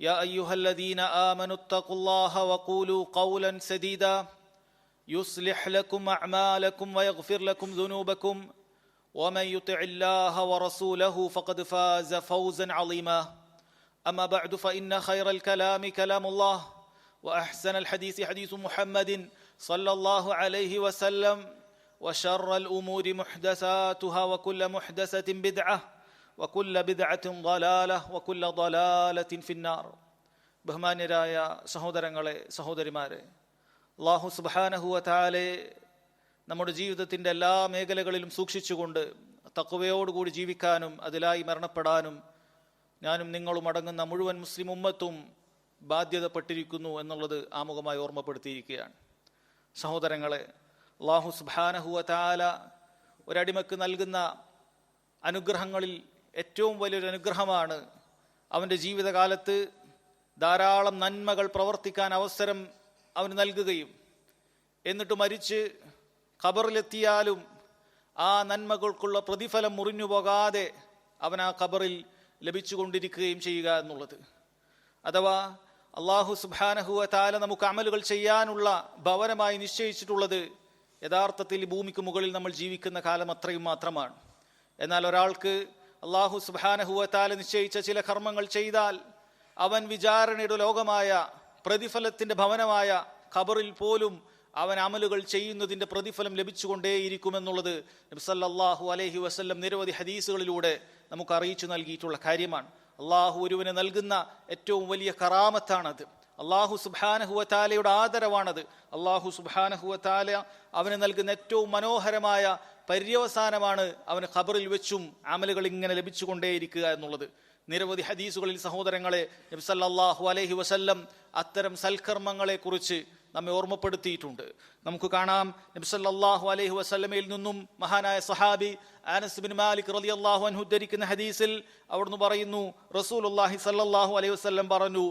يا أيها الذين آمنوا اتقوا الله وقولوا قولا سديدا. يصلح لكم أعمالكم ويغفر لكم ذنوبكم. ومن يطع الله ورسوله فقد فاز فوزا عظيما. أما بعد فإن خير الكلام كلام الله وأحسن الحديث حديث محمد صلى الله عليه وسلم وشر الأمور محدثاتها وكل محدثة بدعة വകുല്ല ബിദഅത്തും ദലാല വകുല്ല ദലാലത്തിൻ ഫിന്നാർ ബഹുമാന്യരായ സഹോദരങ്ങളെ സഹോദരിമാരെ അള്ളാഹു സുബാനഹുവ താലെ നമ്മുടെ ജീവിതത്തിന്റെ എല്ലാ മേഖലകളിലും സൂക്ഷിച്ചുകൊണ്ട് തക്കവയോടുകൂടി ജീവിക്കാനും അതിലായി മരണപ്പെടാനും ഞാനും നിങ്ങളും അടങ്ങുന്ന മുഴുവൻ മുസ്ലിം ഉമ്മത്തും ബാധ്യതപ്പെട്ടിരിക്കുന്നു എന്നുള്ളത് ആമുഖമായി ഓർമ്മപ്പെടുത്തിയിരിക്കുകയാണ്. സഹോദരങ്ങളെ അള്ളാഹു സുബാനഹുവ താല ഒരടിമക്ക് നൽകുന്ന അനുഗ്രഹങ്ങളിൽ ഏറ്റവും വലിയൊരു അനുഗ്രഹമാണ് അവന്റെ ജീവിതകാലത്ത് ധാരാളം നന്മകൾ പ്രവർത്തിക്കാൻ അവസരം അവന് നൽകുകയും. എന്നിട്ട് മരിച്ച് ഖബറിലെത്തിയാലും ആ നന്മകൾക്കുള്ള പ്രതിഫലം മുറിഞ്ഞു പോകാതെ അവൻ ആ ഖബറിൽ ലഭിച്ചുകൊണ്ടിരിക്കുകയും ചെയ്യുക എന്നുള്ളത്. അഥവാ അള്ളാഹു സുബാനഹുവ താല നമുക്ക് അമലുകൾ ചെയ്യാനുള്ള ഭവനമായി നിശ്ചയിച്ചിട്ടുള്ളത് യഥാർത്ഥത്തിൽ ഭൂമിക്ക് മുകളിൽ നമ്മൾ ജീവിക്കുന്ന കാലം അത്രയും മാത്രമാണ്. എന്നാൽ ഒരാൾക്ക് അള്ളാഹു സുബാനഹുവ താല നിശ്ചയിച്ച ചില കർമ്മങ്ങൾ ചെയ്താൽ അവൻ വിചാരണയുടെ ലോകമായ പ്രതിഫലത്തിന്റെ ഭവനമായ ഖബറിൽ പോലും അവൻ അമലുകൾ ചെയ്യുന്നതിന്റെ പ്രതിഫലം ലഭിച്ചുകൊണ്ടേയിരിക്കുമെന്നുള്ളത് നബ്സല്ലാഹു അലഹി വസ്ല്ലം നിരവധി ഹദീസുകളിലൂടെ നമുക്ക് അറിയിച്ചു നൽകിയിട്ടുള്ള കാര്യമാണ്. അള്ളാഹു ഒരുവന് നൽകുന്ന ഏറ്റവും വലിയ കറാമത്താണത്. അള്ളാഹു സുബാനഹുവത്താലയുടെ ആദരവാണത്. അള്ളാഹു സുബാനഹുവത്താല അവന് നൽകുന്ന ഏറ്റവും മനോഹരമായ പര്യവസാനമാണ് അവന് ഖബറിൽ വെച്ചും അമലുകൾ ഇങ്ങനെ ലഭിച്ചുകൊണ്ടേയിരിക്കുക എന്നുള്ളത്. നിരവധി ഹദീസുകളിൽ സഹോദരങ്ങളെ നബ്സല്ലാഹു അലഹി വസല്ലം അത്തരം സൽക്കർമ്മങ്ങളെ കുറിച്ച് നമ്മെ ഓർമ്മപ്പെടുത്തിയിട്ടുണ്ട്. നമുക്ക് കാണാം നബ്സല്ലാഹു അലൈഹി വസ്ലമയിൽ നിന്നും മഹാനായ സഹാബി ആനസ് ബിൻ മാലിക് റലി അള്ളാഹു അൻഹു ഉദ്ധരിക്കുന്ന ഹദീസിൽ അവിടുന്ന് പറയുന്നു റസൂലുള്ളാഹി സല്ലാഹു അലൈഹി വസ്ലം പറഞ്ഞു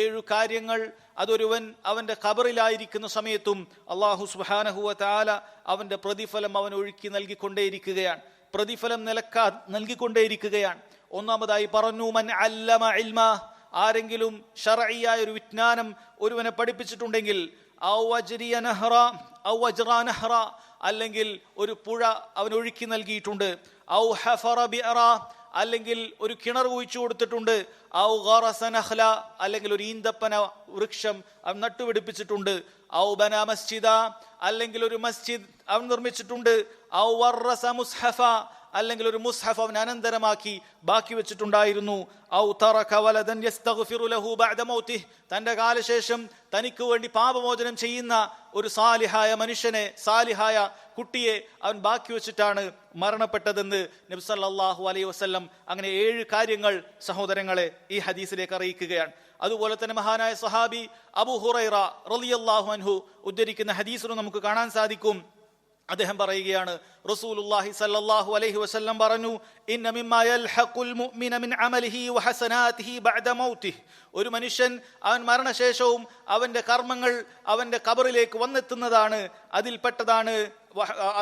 ഏഴു കാര്യങ്ങൾ അതൊരുവൻ അവന്റെ ഖബറിലായിരിക്കുന്ന സമയത്തും അള്ളാഹു സുബ്ഹാനഹു താല അവന്റെ പ്രതിഫലം അവൻ ഒഴുക്കി നൽകിക്കൊണ്ടേയിരിക്കുകയാണ്. പ്രതിഫലം നിലക്കാ നൽകിക്കൊണ്ടേയിരിക്കുകയാണ്. ഒന്നാമതായി പറഞ്ഞു മൻ അല്ലമ ഇൽമ. ആരെങ്കിലും ഷറയ്യായ ഒരു വിജ്ഞാനം ഒരുവനെ പഠിപ്പിച്ചിട്ടുണ്ടെങ്കിൽ അല്ലെങ്കിൽ ഒരു പുഴ അവൻ ഒഴുക്കി നൽകിയിട്ടുണ്ട് ഔ ഹഫറ ബിഅറ. അല്ലെങ്കിൽ ഒരു കിണർ കുഴിച്ചു കൊടുത്തിട്ടുണ്ട്. ഔ ഗോറസനഹ്ല അല്ലെങ്കിൽ ഒരു ഈന്തപ്പന വൃക്ഷം അവൻ നട്ടുപിടിപ്പിച്ചിട്ടുണ്ട്. ഔ ബന മസ്ജിദ അല്ലെങ്കിൽ ഒരു മസ്ജിദ് അവൻ നിർമ്മിച്ചിട്ടുണ്ട്. ഔ വർറസ മുസ്ഹഫ അല്ലെങ്കിൽ ഒരു മുസ്ഹഫ് അവൻ അനന്തരമാക്കി ബാക്കി വെച്ചിട്ടുണ്ടായിരുന്നു. ഔ യസ്തഗ്ഫിറു ലഹു ബഅദ തന്റെ കാലശേഷം തനിക്ക് വേണ്ടി പാപമോചനം ചെയ്യുന്ന ഒരു സാലിഹായ മനുഷ്യനെ സാലിഹായ കുട്ടിയെ അവൻ ബാക്കി വെച്ചിട്ടാണ് മരണപ്പെട്ടതെന്ന് നബി സല്ലല്ലാഹു അലൈഹി വസല്ലം അങ്ങനെ ഏഴ് കാര്യങ്ങൾ സഹോദരങ്ങളെ ഈ ഹദീസിലേക്ക് അറിയിക്കുകയാണ്. അതുപോലെ തന്നെ മഹാനായ സഹാബി അബു ഹുറൈറ റളിയല്ലാഹു അൻഹു ഉദ്ധരിക്കുന്ന ഹദീസിനും നമുക്ക് കാണാൻ സാധിക്കും. അദ്ദേഹം പറയുകയാണ് റസൂലുള്ളാഹി സല്ലല്ലാഹു അലൈഹി വസല്ലം പറഞ്ഞു ഇന്ന മിമ്മ യൽഹഖുൽ മുഅ്മിന മിൻ അമലിഹി വഹസനാതിഹി ബഅദ മൗതിഹി ഒരു മനുഷ്യൻ അവൻ മരണശേഷവും അവന്റെ കർമ്മങ്ങൾ അവന്റെ കബറിലേക്ക് വന്നെത്തുന്നതാണ് അതിൽപ്പെട്ടതാണ്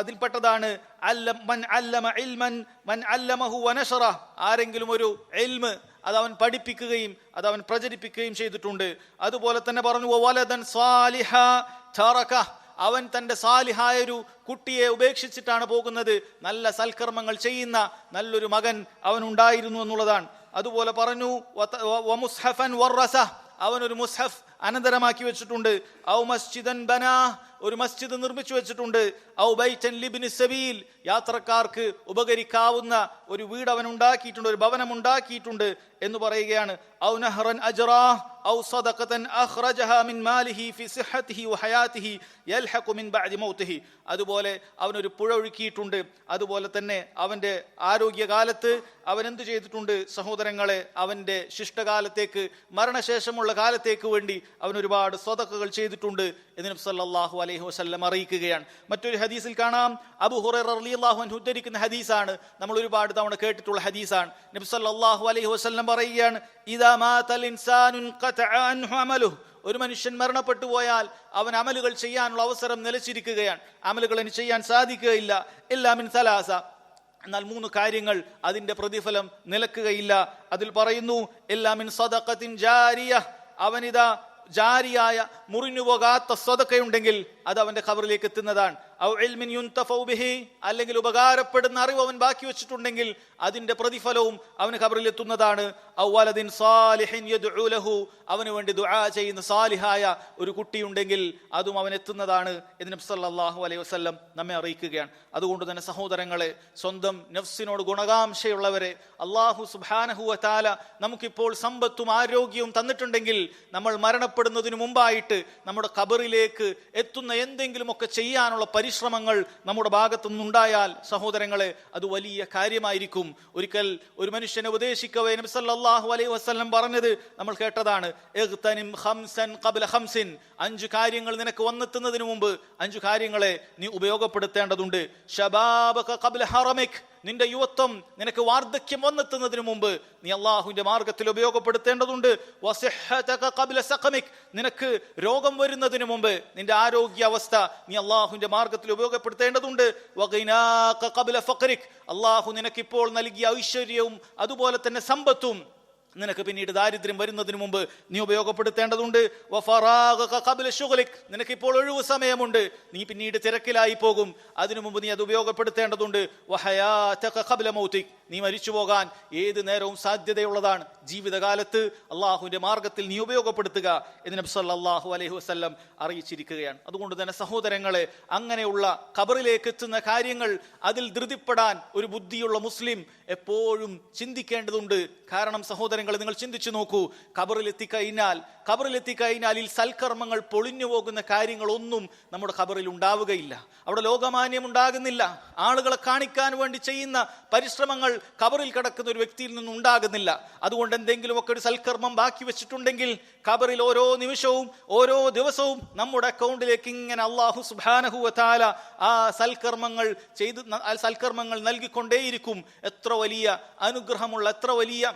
അതിൽപ്പെട്ടതാണ്. അല്ലം മൻ അല്ലമ ഇൽമൻ മൻ അല്ലമഹു വനശറ ആരെങ്കിലും ഒരു ഇൽമ് അത് അവൻ പഠിപ്പിക്കുകയും അത് അവൻ പ്രചരിപ്പിക്കുകയും ചെയ്തിട്ടുണ്ട്. അതുപോലെ തന്നെ പറഞ്ഞു വലദൻ സാലിഹ തറക. അവൻ തന്റെ സാലിഹായ ഒരു കുട്ടിയെ ഉപേക്ഷിച്ചിട്ടാണ് പോകുന്നത്. നല്ല സൽക്കർമ്മങ്ങൾ ചെയ്യുന്ന നല്ലൊരു മകൻ അവൻ ഉണ്ടായിരുന്നു എന്നുള്ളതാണ്. അതുപോലെ പറഞ്ഞു അവനൊരു മുസ്ഹഫ് അനന്തരമാക്കി വെച്ചിട്ടുണ്ട്. ഔ മസ്ജിദൻ ബനാ ഒരു മസ്ജിദ് നിർമ്മിച്ചു വെച്ചിട്ടുണ്ട്. ഔ ബൈറ്റൻ ലിബ്നി സബീൽ യാത്രക്കാർക്ക് ഉപകരിക്കാവുന്ന ഒരു വീട് അവൻ ഉണ്ടാക്കിയിട്ടുണ്ട് ഒരു ഭവനം ഉണ്ടാക്കിയിട്ടുണ്ട് എന്ന് പറയുകയാണ്. ഔ നഹ്റൻ അജറാ ഔ സദഖതൻ അഖ്റജഹ മിൻ മാലിഹി ഫി സിഹ്ഹതിഹി വഹയാതിഹി യൽഹഖു മിൻ ബഅദി മൗതിഹി അതുപോലെ അവൻ ഒരു പുഴ ഒഴുക്കിയിട്ടുണ്ട്. അതുപോലെ തന്നെ അവന്റെ ആരോഗ്യകാലത്ത് അവൻ എന്ത് ചെയ്തിട്ടുണ്ട്? സഹോദരങ്ങളെ അവന്റെ ശിഷ്ടകാലത്തേക്ക് മരണശേഷമുള്ള കാലത്തേക്ക് വേണ്ടി അവൻ ഒരുപാട് സ്വതക്കുകൾ ചെയ്തിട്ടുണ്ട് എന്ന് നബി സല്ലല്ലാഹു അലൈഹി വസ്ല്ലം അറിയിക്കുകയാണ്. മറ്റൊരു ഹദീസിൽ കാണാം. അബു റളിയല്ലാഹു അൻഹു ഉദ്ധരിക്കുന്ന ഹദീസാണ്. നമ്മൾ ഒരുപാട് തവണ കേട്ടിട്ടുള്ള ഹദീസാണ്. നബി സല്ലല്ലാഹു അലൈഹി വസ്ല്ലം പറയുകയാണ് മാതൽ ഇൻസാനുൻ ഒരു മനുഷ്യൻ മരണപ്പെട്ടു പോയാൽ അവൻ അമലുകൾ ചെയ്യാനുള്ള അവസരം നിലച്ചിരിക്കുകയാണ്. അമലുകൾ ഇനി ചെയ്യാൻ സാധിക്കുകയില്ല. എല്ലാമിൻ സലാസ. എന്നാൽ മൂന്ന് കാര്യങ്ങൾ അതിന്റെ പ്രതിഫലം നിലക്കുകയില്ല. അതിൽ പറയുന്നു എല്ലാമിൻ സദക്കത്തിൻ ജാരിയ അവനിതാ ജാരിയായ മുറിഞ്ഞു പോകാത്ത സ്വതക്കയുണ്ടെങ്കിൽ അത് അവന്റെ ഖബറിലേക്ക് എത്തുന്നതാണ്. അല്ലെങ്കിൽ ഉപകാരപ്പെടുന്ന അറിവ് അവൻ ബാക്കി വെച്ചിട്ടുണ്ടെങ്കിൽ അതിന്റെ പ്രതിഫലവും അവന് ഖബറിൽ എത്തുന്നതാണ് അവന് വേണ്ടി ദുആ ചെയ്യുന്ന സാലിഹായ ഒരു കുട്ടിയുണ്ടെങ്കിൽ അതും അവൻ എത്തുന്നതാണ് എന്ന് നബി സല്ലല്ലാഹു അലൈഹി വസല്ലം നമ്മെ അറിയിക്കുകയാണ്. അതുകൊണ്ട് തന്നെ സഹോദരങ്ങളെ സ്വന്തം നഫ്സിനോട് ഗുണകാംക്ഷയുള്ളവരെ അള്ളാഹു സുബ്ഹാനഹു വതആല നമുക്കിപ്പോൾ സമ്പത്തും ആരോഗ്യവും തന്നിട്ടുണ്ടെങ്കിൽ നമ്മൾ മരണപ്പെടുന്നതിന് മുമ്പായിട്ട് നമ്മുടെ ഖബറിലേക്ക് എത്തുന്ന എന്തെങ്കിലുമൊക്കെ ചെയ്യാനുള്ള പരിശ്രമങ്ങൾ നമ്മുടെ ഭാഗത്തു നിന്നുണ്ടായാൽ സഹോദരങ്ങളെ അത് വലിയ കാര്യമായിരിക്കും. ഒരിക്കൽ ഒരു മനുഷ്യനെ ഉപദേശിക്കവേ നബി സല്ലല്ലാഹു അലൈഹി വസല്ലം പറഞ്ഞത് നമ്മൾ കേട്ടതാണ്. ഖംസിൻ അഞ്ചു കാര്യങ്ങൾ നിനക്ക് വന്നെത്തുന്നതിന് മുമ്പ് അഞ്ചു കാര്യങ്ങളെ നീ ഉപയോഗപ്പെടുത്തേണ്ടതുണ്ട്. ഖബ്ല ഹറമിക്. നിന്റെ യുവത്വം നിനക്ക് വാർദ്ധക്യം വന്നെത്തുന്നതിന് മുമ്പ് നീ അള്ളാഹുവിന്റെ മാർഗത്തിൽ ഉപയോഗപ്പെടുത്തേണ്ടതുണ്ട്. നിനക്ക് രോഗം വരുന്നതിന് മുമ്പ് നിന്റെ ആരോഗ്യാവസ്ഥ നീ അള്ളാഹുവിന്റെ മാർഗത്തിൽ ഉപയോഗപ്പെടുത്തേണ്ടതുണ്ട്. അള്ളാഹു നിനക്കിപ്പോൾ നൽകിയ ഐശ്വര്യവും അതുപോലെ തന്നെ സമ്പത്തും നിനക്ക് പിന്നീട് ദാരിദ്ര്യം വരുന്നതിന് മുമ്പ് നീ ഉപയോഗപ്പെടുത്തേണ്ടതുണ്ട്. നിനക്ക് ഇപ്പോൾ ഒഴിവ് സമയമുണ്ട്. നീ പിന്നീട് തിരക്കിലായി പോകും. അതിനു മുമ്പ് നീ അത് ഉപയോഗപ്പെടുത്തേണ്ടതുണ്ട്. നീ മരിച്ചു പോകാൻ ഏത് നേരവും സാധ്യതയുള്ളതാണ്. ജീവിതകാലത്ത് അള്ളാഹുവിന്റെ മാർഗത്തിൽ നീ ഉപയോഗപ്പെടുത്തുക എന്ന് നബി സല്ലല്ലാഹു അലൈഹി വസ്ല്ലം അറിയിച്ചിരിക്കുകയാണ്. അതുകൊണ്ട് തന്നെ സഹോദരങ്ങളെ അങ്ങനെയുള്ള കബറിലേക്ക് എത്തുന്ന കാര്യങ്ങൾ അതിൽ ധൃതിപ്പെടാൻ ഒരു ബുദ്ധിയുള്ള മുസ്ലിം എപ്പോഴും ചിന്തിക്കേണ്ടതുണ്ട്. കാരണം സഹോദരങ്ങളെ നിങ്ങൾ ചിന്തിച്ചു നോക്കൂ. ഖബറിലെത്തിക്കഴിഞ്ഞാൽ ഖബറിലെത്തിക്കഴിഞ്ഞാൽ ഈ സൽക്കർമ്മങ്ങൾ പൊളിഞ്ഞു പോകുന്ന കാര്യങ്ങളൊന്നും നമ്മുടെ ഖബറിൽ ഉണ്ടാവുകയില്ല. അവിടെ ലോകമാന്യം ഉണ്ടാകുന്നില്ല. ആളുകളെ കാണിക്കാൻ വേണ്ടി ചെയ്യുന്ന പരിശ്രമങ്ങൾ കബറിൽ കിടക്കുന്ന ഒരു വ്യക്തിയിൽ നിന്നും ഉണ്ടാകുന്നില്ല. അതുകൊണ്ട് എന്തെങ്കിലുമൊക്കെ ഒരു സൽക്കർമ്മം ബാക്കി വെച്ചിട്ടുണ്ടെങ്കിൽ കബറിൽ ഓരോ നിമിഷവും ഓരോ ദിവസവും നമ്മുടെ അക്കൗണ്ടിലേക്ക് ഇങ്ങനെ അള്ളാഹു സുബാനഹുവല ആ സൽക്കർമ്മങ്ങൾ ചെയ്ത് സൽക്കർമ്മങ്ങൾ നൽകിക്കൊണ്ടേയിരിക്കും. എത്ര വലിയ അനുഗ്രഹമുള്ള എത്ര വലിയ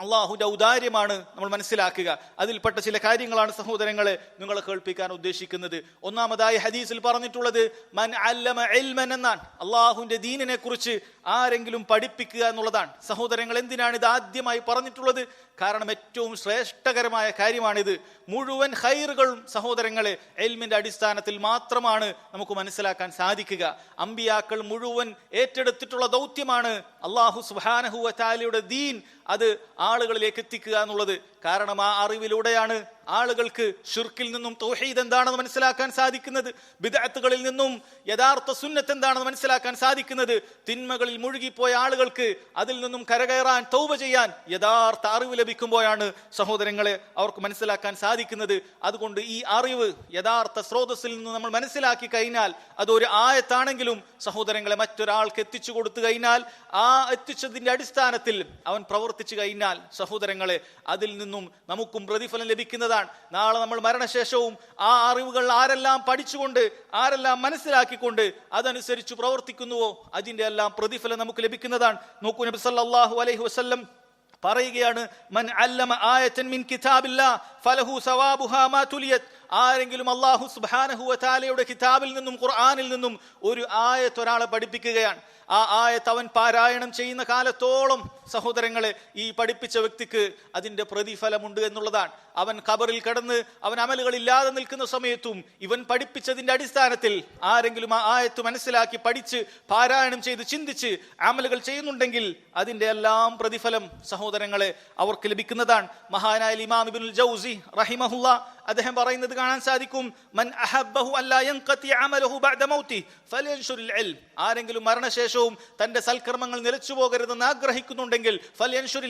അള്ളാഹുന്റെ ഔദാര്യമാണ് നമ്മൾ മനസ്സിലാക്കുക. അതിൽപ്പെട്ട ചില കാര്യങ്ങളാണ് സഹോദരങ്ങളെ നിങ്ങളെ കേൾപ്പിക്കാൻ ഉദ്ദേശിക്കുന്നത്. ഒന്നാമതായി ഹദീസിൽ പറഞ്ഞിട്ടുള്ളത് മൻ അല്ലമ ഇൽമൻ എന്നാണ്. അള്ളാഹുന്റെ ദീനിനെ കുറിച്ച് ആരെങ്കിലും പഠിപ്പിക്കുക എന്നുള്ളതാണ്. സഹോദരങ്ങൾ എന്തിനാണ് ഇത് ആദ്യമായി പറഞ്ഞിട്ടുള്ളത്? കാരണം ഏറ്റവും ശ്രേഷ്ഠകരമായ കാര്യമാണിത്. മുഴുവൻ ഹൈറുകളും സഹോദരങ്ങളെ എൽമിന്റെ അടിസ്ഥാനത്തിൽ മാത്രമാണ് നമുക്ക് മനസ്സിലാക്കാൻ സാധിക്കുക. അമ്പിയാക്കൾ മുഴുവൻ ഏറ്റെടുത്തിട്ടുള്ള ദൗത്യമാണ് അള്ളാഹു സുബാനഹുവ താലിയുടെ ദീൻ. അത് ആളുകളിലേക്ക് എത്തിക്കുക എന്നുള്ളത് കാരണം ആ അറിവിലൂടെയാണ് ആളുകൾക്ക് ഷിർക്കിൽ നിന്നും തൗഹീദ് എന്താണെന്ന് മനസ്സിലാക്കാൻ സാധിക്കുന്നത്. ബിദഅത്തുകളിൽ നിന്നും യഥാർത്ഥ സുന്നത്ത് എന്താണെന്ന് മനസ്സിലാക്കാൻ സാധിക്കുന്നത്. തിന്മകളിൽ മുഴുകിപ്പോയ ആളുകൾക്ക് അതിൽ നിന്നും കരകയറാൻ തൗബ ചെയ്യാൻ യഥാർത്ഥ അറിവ് ലഭിക്കുമ്പോഴാണ് സഹോദരങ്ങളെ അവർക്ക് മനസ്സിലാക്കാൻ സാധിക്കുന്നത്. അതുകൊണ്ട് ഈ അറിവ് യഥാർത്ഥ സ്രോതസ്സിൽ നിന്ന് നമ്മൾ മനസ്സിലാക്കി കഴിഞ്ഞാൽ അതൊരു ആയത്താണെങ്കിലും സഹോദരങ്ങളെ മറ്റൊരാൾക്ക് എത്തിച്ചു കൊടുത്തു കഴിഞ്ഞാൽ ആ എത്തിച്ചതിന്റെ അടിസ്ഥാനത്തിൽ അവൻ പ്രവർത്തിച്ചു കഴിഞ്ഞാൽ സഹോദരങ്ങളെ അതിൽ നിന്നും നമുക്കും പ്രതിഫലം ലഭിക്കുന്നതാണ്. നാളെ നമ്മൾ മരണശേഷവും ആ അറിവുകൾ ആരെല്ലാം പഠിച്ചുകൊണ്ട് ആരെല്ലാം മനസ്സിലാക്കിക്കൊണ്ട് അതനുസരിച്ച് പ്രവർത്തിക്കുന്നുവോ അതിന്റെ എല്ലാം പ്രതിഫലം നമുക്ക് ലഭിക്കുന്നതാണ്. നോക്കൂ നബി സല്ലാഹു അലൈഹി വസ്ല്ലം പറയുകയാണ് മൻ അല്ലമ ആയത്തൻ മിൻ കിതാബില്ല ഫലഹു സവാബുഹാ മാ തുലിയത് ആരെങ്കിലും അള്ളാഹു സുബാനഹുവ താലയുടെ കിതാബിൽ നിന്നും ഖുർആാനിൽ നിന്നും ഒരു ആയത്ത് ഒരാളെ പഠിപ്പിക്കുകയാണ്. ആ ആയത്ത് അവൻ പാരായണം ചെയ്യുന്ന കാലത്തോളം സഹോദരങ്ങളെ ഈ പഠിപ്പിച്ച വ്യക്തിക്ക് അതിന്റെ പ്രതിഫലമുണ്ട് എന്നുള്ളതാണ്. അവൻ ഖബറിൽ കടന്ന് അവൻ അമലുകളില്ലാതെ നിൽക്കുന്ന സമയത്തും ഇവൻ പഠിപ്പിച്ചതിന്റെ അടിസ്ഥാനത്തിൽ ആരെങ്കിലും ആ ആയത്ത് മനസ്സിലാക്കി പഠിച്ച് പാരായണം ചെയ്ത് ചിന്തിച്ച് അമലുകൾ ചെയ്യുന്നുണ്ടെങ്കിൽ അതിന്റെ എല്ലാം പ്രതിഫലം സഹോദരങ്ങളെ അവർക്ക് ലഭിക്കുന്നതാണ്. മഹാനായ ഇമാം ഇബ്നുൽ ജൗസി റഹിമഹുല്ല അദ്ദേഹം പറയുന്നത് കാണാൻ സാധിക്കും മൻ അഹബ്ബഹു അമലുഹു ബഅദ മൗതി ഇൽം. ആരെങ്കിലും മരണശേഷവും തന്റെ സൽക്കർമ്മങ്ങൾ നിലച്ചു പോകരുതെന്ന് ആഗ്രഹിക്കുന്നുണ്ടെങ്കിൽ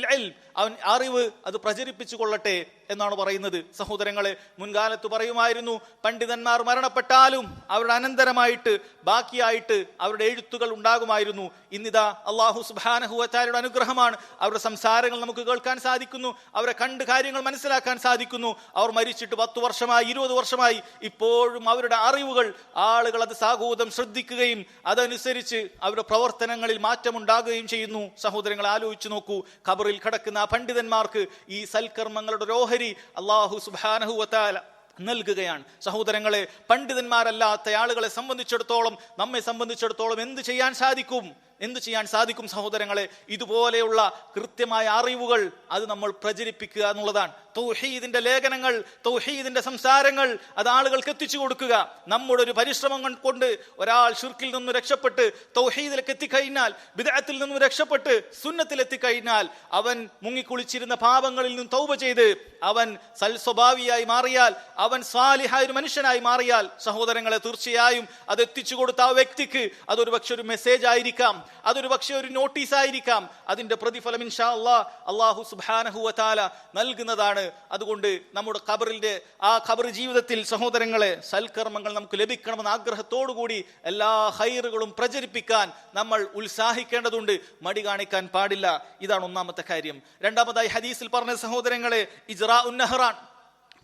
ഇൽം. അവൻ അറിവ് അത് പ്രചരിപ്പിച്ചു കൊള്ളട്ടെ. എന്നാണ് പറയുന്നത്. സഹോദരങ്ങളെ മുൻകാലത്ത് പറയുമായിരുന്നു പണ്ഡിതന്മാർ മരണപ്പെട്ടാലും അവരുടെ അനന്തരമായിട്ട് ബാക്കിയായിട്ട് അവരുടെ എഴുത്തുകൾ ഉണ്ടാകുമായിരുന്നു. ഇന്നിതാ അള്ളാഹു സുബാനഹുവാചാര്യയുടെ അനുഗ്രഹമാണ്. അവരുടെ സംസാരങ്ങൾ നമുക്ക് കേൾക്കാൻ സാധിക്കുന്നു അവരെ കണ്ട് കാര്യങ്ങൾ മനസ്സിലാക്കാൻ സാധിക്കുന്നു. അവർ മരിച്ചിട്ട് പത്ത് വർഷമായി ഇരുപത് വർഷമായി ഇപ്പോഴും അവരുടെ അറിവുകൾ ആളുകൾ അത് സാഹൂതം ശ്രദ്ധിക്കുകയും അതനുസരിച്ച് അവരുടെ പ്രവർത്തനങ്ങളിൽ മാറ്റമുണ്ടാകുകയും ചെയ്യുന്നു. സഹോദരങ്ങൾ ആലോചിച്ചു നോക്കൂ. ഖബറിൽ കിടക്കുന്ന പണ്ഡിതന്മാർക്ക് ഈ സൽക്കർമ്മങ്ങളുടെ ഓഹരി അള്ളാഹു സുബാനഹുവത്താല നൽകുകയാണ്. സഹോദരങ്ങളെ പണ്ഡിതന്മാരല്ലാത്ത ആളുകളെ സംബന്ധിച്ചിടത്തോളം നമ്മെ സംബന്ധിച്ചിടത്തോളം എന്ത് ചെയ്യാൻ സാധിക്കും? എന്ത് ചെയ്യാൻ സാധിക്കും സഹോദരങ്ങളെ? ഇതുപോലെയുള്ള കൃത്യമായ അറിവുകൾ അത് നമ്മൾ പ്രചരിപ്പിക്കുക എന്നുള്ളതാണ്. തൗഹീദിന്റെ ലേഖനങ്ങൾ തൗഹീദിന്റെ സംസാരങ്ങൾ അത് ആളുകൾക്ക് എത്തിച്ചു കൊടുക്കുക. നമ്മുടെ ഒരു പരിശ്രമം കൊണ്ട് ഒരാൾ ഷിർക്കിൽ നിന്ന് രക്ഷപ്പെട്ട് തൗഹീദിലേക്ക് എത്തിക്കഴിഞ്ഞാൽ വിദഗ്ധത്തിൽ നിന്നും രക്ഷപ്പെട്ട് സുന്നത്തിൽ എത്തിക്കഴിഞ്ഞാൽ അവൻ മുങ്ങിക്കുളിച്ചിരുന്ന പാപങ്ങളിൽ നിന്നും തൗബ ചെയ്ത് അവൻ സൽ സ്വഭാവിയായി മാറിയാൽ അവൻ സ്വാലിഹായ ഒരു മനുഷ്യനായി മാറിയാൽ സഹോദരങ്ങളെ തീർച്ചയായും അത് എത്തിച്ചു കൊടുത്ത ആ വ്യക്തിക്ക് അതൊരു പക്ഷെ ഒരു മെസ്സേജ് ആയിരിക്കാം. അതൊരു പക്ഷേ ഒരു നോട്ടീസ് ആയിരിക്കാം അതിന്റെ പ്രതിഫലം ഇൻഷാ അള്ളാ അള്ളാഹു സുബാനഹുവത്താല നൽകുന്നതാണ്. അതുകൊണ്ട് നമ്മുടെ ഖബറിന്റെ ആ ഖബർ ജീവിതത്തിൽ സഹോദരങ്ങളെ സൽക്കർമ്മങ്ങൾ നമുക്ക് ലഭിക്കണമെന്ന ആഗ്രഹത്തോടുകൂടി എല്ലാ ഹൈറുകളും പ്രചരിപ്പിക്കാൻ നമ്മൾ ഉത്സാഹിക്കേണ്ടതുണ്ട്. മടി കാണിക്കാൻ പാടില്ല. ഇതാണ് ഒന്നാമത്തെ കാര്യം. രണ്ടാമതായി ഹദീസിൽ പറഞ്ഞ സഹോദരങ്ങളെ ഇജ്റാ ഉന്നഹറാൻ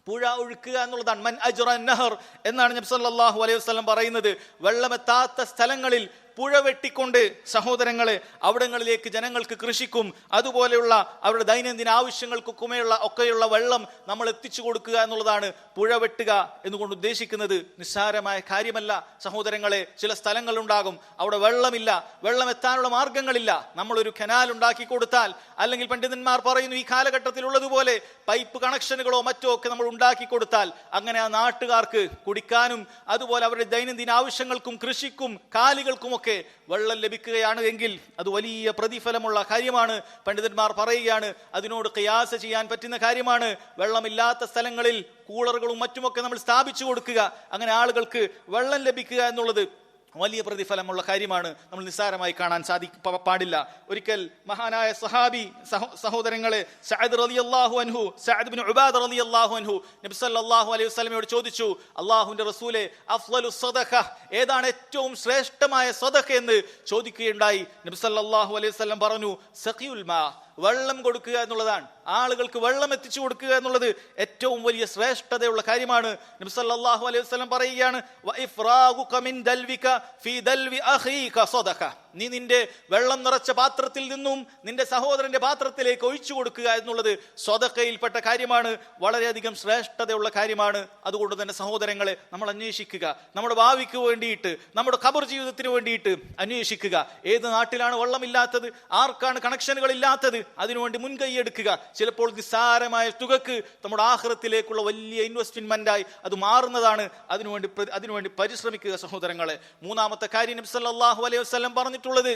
പുഴ ഒഴുക്കുക എന്നുള്ളതാണ് മൻ അജുറ നഹർ എന്നാണ് നബ്സല്ലാഹു അലൈഹി വസ്ലം പറയുന്നത്. വെള്ളമെത്താത്ത സ്ഥലങ്ങളിൽ പുഴ വെട്ടിക്കൊണ്ട് സഹോദരങ്ങളെ അവിടങ്ങളിലേക്ക് ജനങ്ങൾക്ക് കൃഷിക്കും അതുപോലെയുള്ള അവരുടെ ദൈനംദിന ആവശ്യങ്ങൾക്കൊക്കെയുള്ള ഒക്കെയുള്ള വെള്ളം നമ്മൾ എത്തിച്ചു കൊടുക്കുക എന്നുള്ളതാണ് പുഴ വെട്ടുക എന്നുകൊണ്ട് ഉദ്ദേശിക്കുന്നത്. നിസ്സാരമായ കാര്യമല്ല. സഹോദരങ്ങളെ ചില സ്ഥലങ്ങളുണ്ടാകും. അവിടെ വെള്ളമില്ല. വെള്ളം എത്താനുള്ള മാർഗങ്ങളില്ല. നമ്മളൊരു കനാൽ ഉണ്ടാക്കി കൊടുത്താൽ അല്ലെങ്കിൽ പണ്ഡിതന്മാർ പറയുന്നു ഈ കാലഘട്ടത്തിൽ ഉള്ളതുപോലെ പൈപ്പ് കണക്ഷനുകളോ മറ്റോ ഒക്കെ നമ്മൾ ഉണ്ടാക്കി കൊടുത്താൽ അങ്ങനെ ആ നാട്ടുകാർക്ക് കുടിക്കാനും അതുപോലെ അവരുടെ ദൈനംദിന ആവശ്യങ്ങൾക്കും കൃഷിക്കും കാലികൾക്കും ഒക്കെ വെള്ളം ലഭിക്കുകയാണ് എങ്കിൽ അത് വലിയ പ്രതിഫലമുള്ള കാര്യമാണ്. പണ്ഡിതന്മാർ പറയുകയാണ് അതിനോട് കയാസ ചെയ്യാൻ പറ്റുന്ന കാര്യമാണ്. വെള്ളമില്ലാത്ത സ്ഥലങ്ങളിൽ കൂളറുകളും മറ്റുമൊക്കെ നമ്മൾ സ്ഥാപിച്ചു കൊടുക്കുക. അങ്ങനെ ആളുകൾക്ക് വെള്ളം ലഭിക്കുക എന്നുള്ളത് വലിയ പ്രതിഫലമുള്ള കാര്യമാണ് നമ്മൾ നിസ്സാരമായി കാണാൻ സാധി പാടില്ല. ഒരിക്കൽ മഹാനായ സഹാബി സഹോ സഹോദരങ്ങളെ സഅദ് റളിയല്ലാഹു അൻഹു സഅദ് ബിൻ ഉബാദ റളിയല്ലാഹു അൻഹു നബി സല്ലല്ലാഹു അലൈഹി വസല്ലമയോട് ചോദിച്ചു അള്ളാഹുവിന്റെ റസൂലെ അഫ്ളലു സദഖ ഏതാണ് ഏറ്റവും ശ്രേഷ്ഠമായ സദഖ? എന്ന് ചോദിക്കുകയുണ്ടായി. നബി സല്ലല്ലാഹു അലൈഹി വസല്ലം പറഞ്ഞു സഖിയുൽ മാ. വെള്ളം കൊടുക്കുക എന്നുള്ളതാണ്. ആളുകൾക്ക് വെള്ളം എത്തിച്ചു കൊടുക്കുക എന്നുള്ളത് ഏറ്റവും വലിയ ശ്രേഷ്ഠതയുള്ള കാര്യമാണ്. നബി സല്ലല്ലാഹു അലൈഹി വസ്ലം പറയുകയാണ് നീ നിന്റെ വെള്ളം നിറച്ച പാത്രത്തിൽ നിന്നും നിന്റെ സഹോദരന്റെ പാത്രത്തിലേക്ക് ഒഴിച്ചു കൊടുക്കുക എന്നുള്ളത് സ്വതക്കയിൽപ്പെട്ട കാര്യമാണ്. വളരെയധികം ശ്രേഷ്ഠതയുള്ള കാര്യമാണ്. അതുകൊണ്ട് തന്നെ സഹോദരങ്ങളെ നമ്മൾ അന്വേഷിക്കുക. നമ്മുടെ ഭാവിക്ക് വേണ്ടിയിട്ട് നമ്മുടെ ഖബർ ജീവിതത്തിന് വേണ്ടിയിട്ട് അന്വേഷിക്കുക. ഏത് നാട്ടിലാണ് വെള്ളമില്ലാത്തത്? ആർക്കാണ് കണക്ഷനുകൾ ഇല്ലാത്തത്? അതിനുവേണ്ടി മുൻകൈ എടുക്കുക. ചിലപ്പോൾ നിസ്സാരമായ തുകക്ക് നമ്മുടെ ആഹ്റത്തിലേക്കുള്ള വലിയ ഇൻവെസ്റ്റ്മെന്റായി അത് മാറുന്നതാണ്. അതിനുവേണ്ടി അതിനുവേണ്ടി പരിശ്രമിക്കുക സഹോദരങ്ങളെ. മൂന്നാമത്തെ കാര്യം അലൈഹി വസല്ലം പറഞ്ഞിട്ടുള്ളത്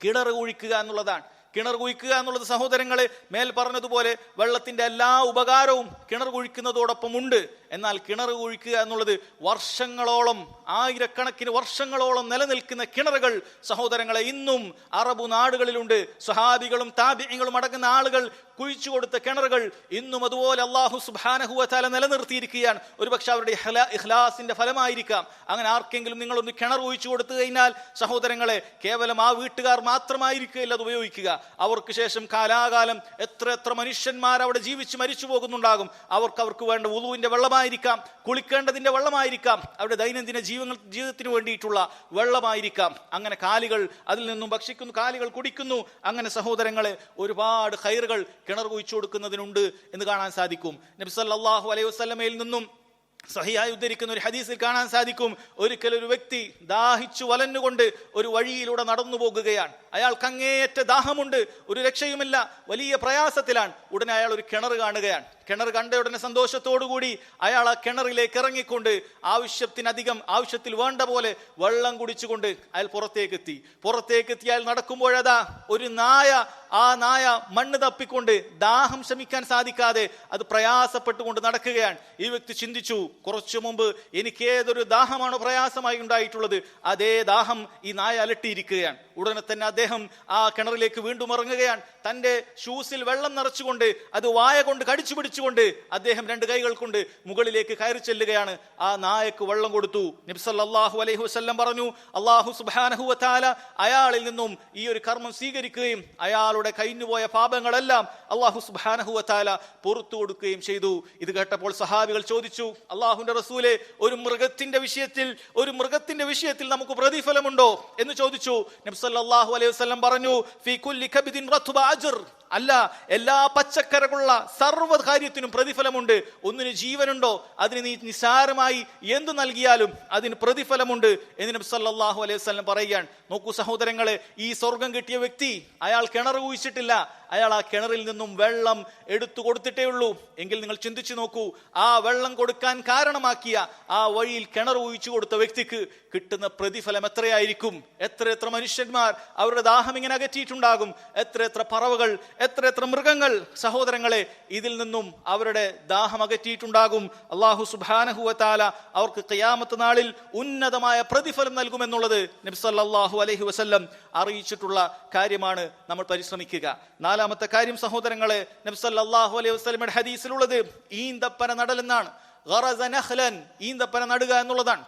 കിണർ കുഴിക്കുക എന്നുള്ളതാണ്. കിണർ കുഴിക്കുക എന്നുള്ളത് സഹോദരങ്ങളെ മേൽ പറഞ്ഞതുപോലെ വെള്ളത്തിന്റെ എല്ലാ ഉപകാരവും കിണർ കുഴിക്കുന്നതോടൊപ്പം ഉണ്ട് എന്നാൽ കിണർ കുഴിക്കുക എന്നുള്ളത് വർഷങ്ങളോളം ആയിരക്കണക്കിന് വർഷങ്ങളോളം നിലനിൽക്കുന്ന കിണറുകൾ സഹോദരങ്ങളെ ഇന്നും അറബ് നാടുകളിലുണ്ട്. സഹാബികളും താപ്യങ്ങളും അടങ്ങുന്ന ആളുകൾ കുഴിച്ചു കൊടുത്ത കിണറുകൾ ഇന്നും അതുപോലെ അള്ളാഹു സുബാനഹുവല നിലനിർത്തിയിരിക്കുകയാണ്. ഒരുപക്ഷെ അവരുടെ ഇഖ്ലാസിന്റെ ഫലമായിരിക്കാം. അങ്ങനെ ആർക്കെങ്കിലും നിങ്ങളൊന്ന് കിണർ കുഴിച്ചു കൊടുത്തു കഴിഞ്ഞാൽ സഹോദരങ്ങളെ കേവലം ആ വീട്ടുകാർ മാത്രമായിരിക്കില്ല അത് ഉപയോഗിക്കുക. അവർക്ക് ശേഷം കാലാകാലം എത്ര എത്ര മനുഷ്യന്മാർ അവിടെ ജീവിച്ച് മരിച്ചു പോകുന്നുണ്ടാകും. അവർക്ക് അവർക്ക് വേണ്ട ഉളുവിന്റെ വെള്ളമായിരിക്കാം കുളിക്കേണ്ടതിന്റെ വെള്ളമായിരിക്കാം അവരുടെ ദൈനംദിന ജീവങ്ങൾ ജീവിതത്തിന് വേണ്ടിയിട്ടുള്ള വെള്ളമായിരിക്കാം. അങ്ങനെ കാലികൾ അതിൽ നിന്നും ഭക്ഷിക്കുന്നു കാലികൾ കുടിക്കുന്നു. അങ്ങനെ സഹോദരങ്ങളെ ഒരുപാട് ഹൈറുകൾ കിണർ കുഴിച്ചു കൊടുക്കുന്നതിനുണ്ട് എന്ന് കാണാൻ സാധിക്കും. നബി സല്ലല്ലാഹു അലൈഹി വസല്ലമയിൽ നിന്നും സഹിയായി ഉദ്ധരിക്കുന്ന ഒരു ഹദീസിൽ കാണാൻ സാധിക്കും. ഒരിക്കൽ ഒരു വ്യക്തി ദാഹിച്ചു വലഞ്ഞുകൊണ്ട് ഒരു വഴിയിലൂടെ നടന്നു പോകുകയാണ്. അയാൾക്ക് അങ്ങേയറ്റ ദാഹമുണ്ട് ഒരു രക്ഷയുമില്ല വലിയ പ്രയാസത്തിലാണ്. ഉടനെ അയാൾ ഒരു കിണർ കാണുകയാണ്. കിണർ കണ്ട ഉടനെ സന്തോഷത്തോടുകൂടി അയാൾ ആ കിണറിലേക്ക് ഇറങ്ങിക്കൊണ്ട് ആവശ്യത്തിനധികം ആവശ്യത്തിൽ വേണ്ട പോലെ വെള്ളം കുടിച്ചുകൊണ്ട് അയാൾ പുറത്തേക്കെത്തി. പുറത്തേക്കെത്തി അയാൾ നടക്കുമ്പോഴതാ ഒരു നായ ആ നായ മണ്ണ് തപ്പിക്കൊണ്ട് ദാഹം ശമിക്കാൻ സാധിക്കാതെ അത് പ്രയാസപ്പെട്ടുകൊണ്ട് നടക്കുകയാണ്. ഈ വ്യക്തി ചിന്തിച്ചു കുറച്ചു മുമ്പ് എനിക്ക് ഏതൊരു ദാഹമാണോ പ്രയാസമായി ഉണ്ടായിട്ടുള്ളത് അതേ ദാഹം ഈ നായ അലട്ടിയിരിക്കുകയാണ്. ഉടനെ തന്നെ അദ്ദേഹം ആ കിണറിലേക്ക് വീണ്ടും ഇറങ്ങുകയാണ്. തന്റെ ഷൂസിൽ വെള്ളം നിറച്ചുകൊണ്ട് അത് വായ കൊണ്ട് കടിച്ചു പിടിച്ചുകൊണ്ട് അദ്ദേഹം രണ്ട് കൈകൾ കൊണ്ട് മുകളിലേക്ക് കയറി ചെല്ലുകയാണ്. ആ നായക്ക് വെള്ളം കൊടുത്തു. നബ്സല്ലാഹു അലൈഹി വസ്ല്ലം പറഞ്ഞു അള്ളാഹു സുബാനഹു താല അയാളിൽ നിന്നും ഈ ഒരു കർമ്മം സ്വീകരിക്കുകയും അയാളുടെ കഴിഞ്ഞുപോയ പാപങ്ങളെല്ലാം അള്ളാഹു സുബാനഹു താല പുറത്തു കൊടുക്കുകയും ചെയ്തു. ഇത് കേട്ടപ്പോൾ സഹാബികൾ ചോദിച്ചു അള്ളാഹുന്റെ റസൂലെ ഒരു മൃഗത്തിന്റെ വിഷയത്തിൽ ഒരു മൃഗത്തിന്റെ വിഷയത്തിൽ നമുക്ക് പ്രതിഫലമുണ്ടോ? എന്ന് ചോദിച്ചു. നബ്സല്ലാഹു അലൈഹി വസ്ലം പറഞ്ഞു ഫീ കുല്ലി കബിദിൻ റത്ബ അജ്ർ. അല്ല എല്ലാ പച്ചക്കറകളുള്ള സർവ കാര്യത്തിനും പ്രതിഫലമുണ്ട്. ഒന്നിന് ജീവനുണ്ടോ? അതിന് നീ നിസാരമായി എന്തു നൽകിയാലും അതിന് പ്രതിഫലമുണ്ട് എന്ന് നബി സല്ലല്ലാഹു അലൈഹി വസല്ലം പറയുകയാണ്. നോക്കൂ സഹോദരങ്ങളെ ഈ സ്വർഗം കിട്ടിയ വ്യക്തി അയാൾ കിണർ കുഴിച്ചിട്ടില്ല. അയാൾ ആ കിണറിൽ നിന്നും വെള്ളം എടുത്തു കൊടുത്തിട്ടേ ഉള്ളൂ. എങ്കിൽ നിങ്ങൾ ചിന്തിച്ചു നോക്കൂ ആ വെള്ളം കൊടുക്കാൻ കാരണമാക്കിയ ആ വഴിയിൽ കിണർ ഊഹിച്ചു കൊടുത്ത വ്യക്തിക്ക് കിട്ടുന്ന പ്രതിഫലം എത്രയായിരിക്കും? എത്ര എത്ര മനുഷ്യന്മാർ അവരുടെ ദാഹം ഇങ്ങനെ അകറ്റിയിട്ടുണ്ടാകും? എത്ര എത്ര പറവകൾ എത്ര എത്ര മൃഗങ്ങൾ സഹോദരങ്ങളെ ഇതിൽ നിന്നും അവരുടെ ദാഹം അകറ്റിയിട്ടുണ്ടാകും. അള്ളാഹു സുബാനഹുവത്താല അവർക്ക് കയാമത്ത് നാളിൽ ഉന്നതമായ പ്രതിഫലം നൽകുമെന്നുള്ളത് നബ്സല്ലാഹു അലഹി വസ്ല്ലം അറിയിച്ചിട്ടുള്ള കാര്യമാണ് നമ്മൾ പരിശ്രമിക്കുക. നാലാമത്തെ കാര്യം സഹോദരങ്ങളെ നബ്സല്ലാഹു അലൈഹി വസ്ലമിയുടെ ഹദീസിലുള്ളത് ഈന്തപ്പന നടലെന്നാണ്. എന്നാണ് ഈന്തപ്പന നടുക എന്നുള്ളതാണ്.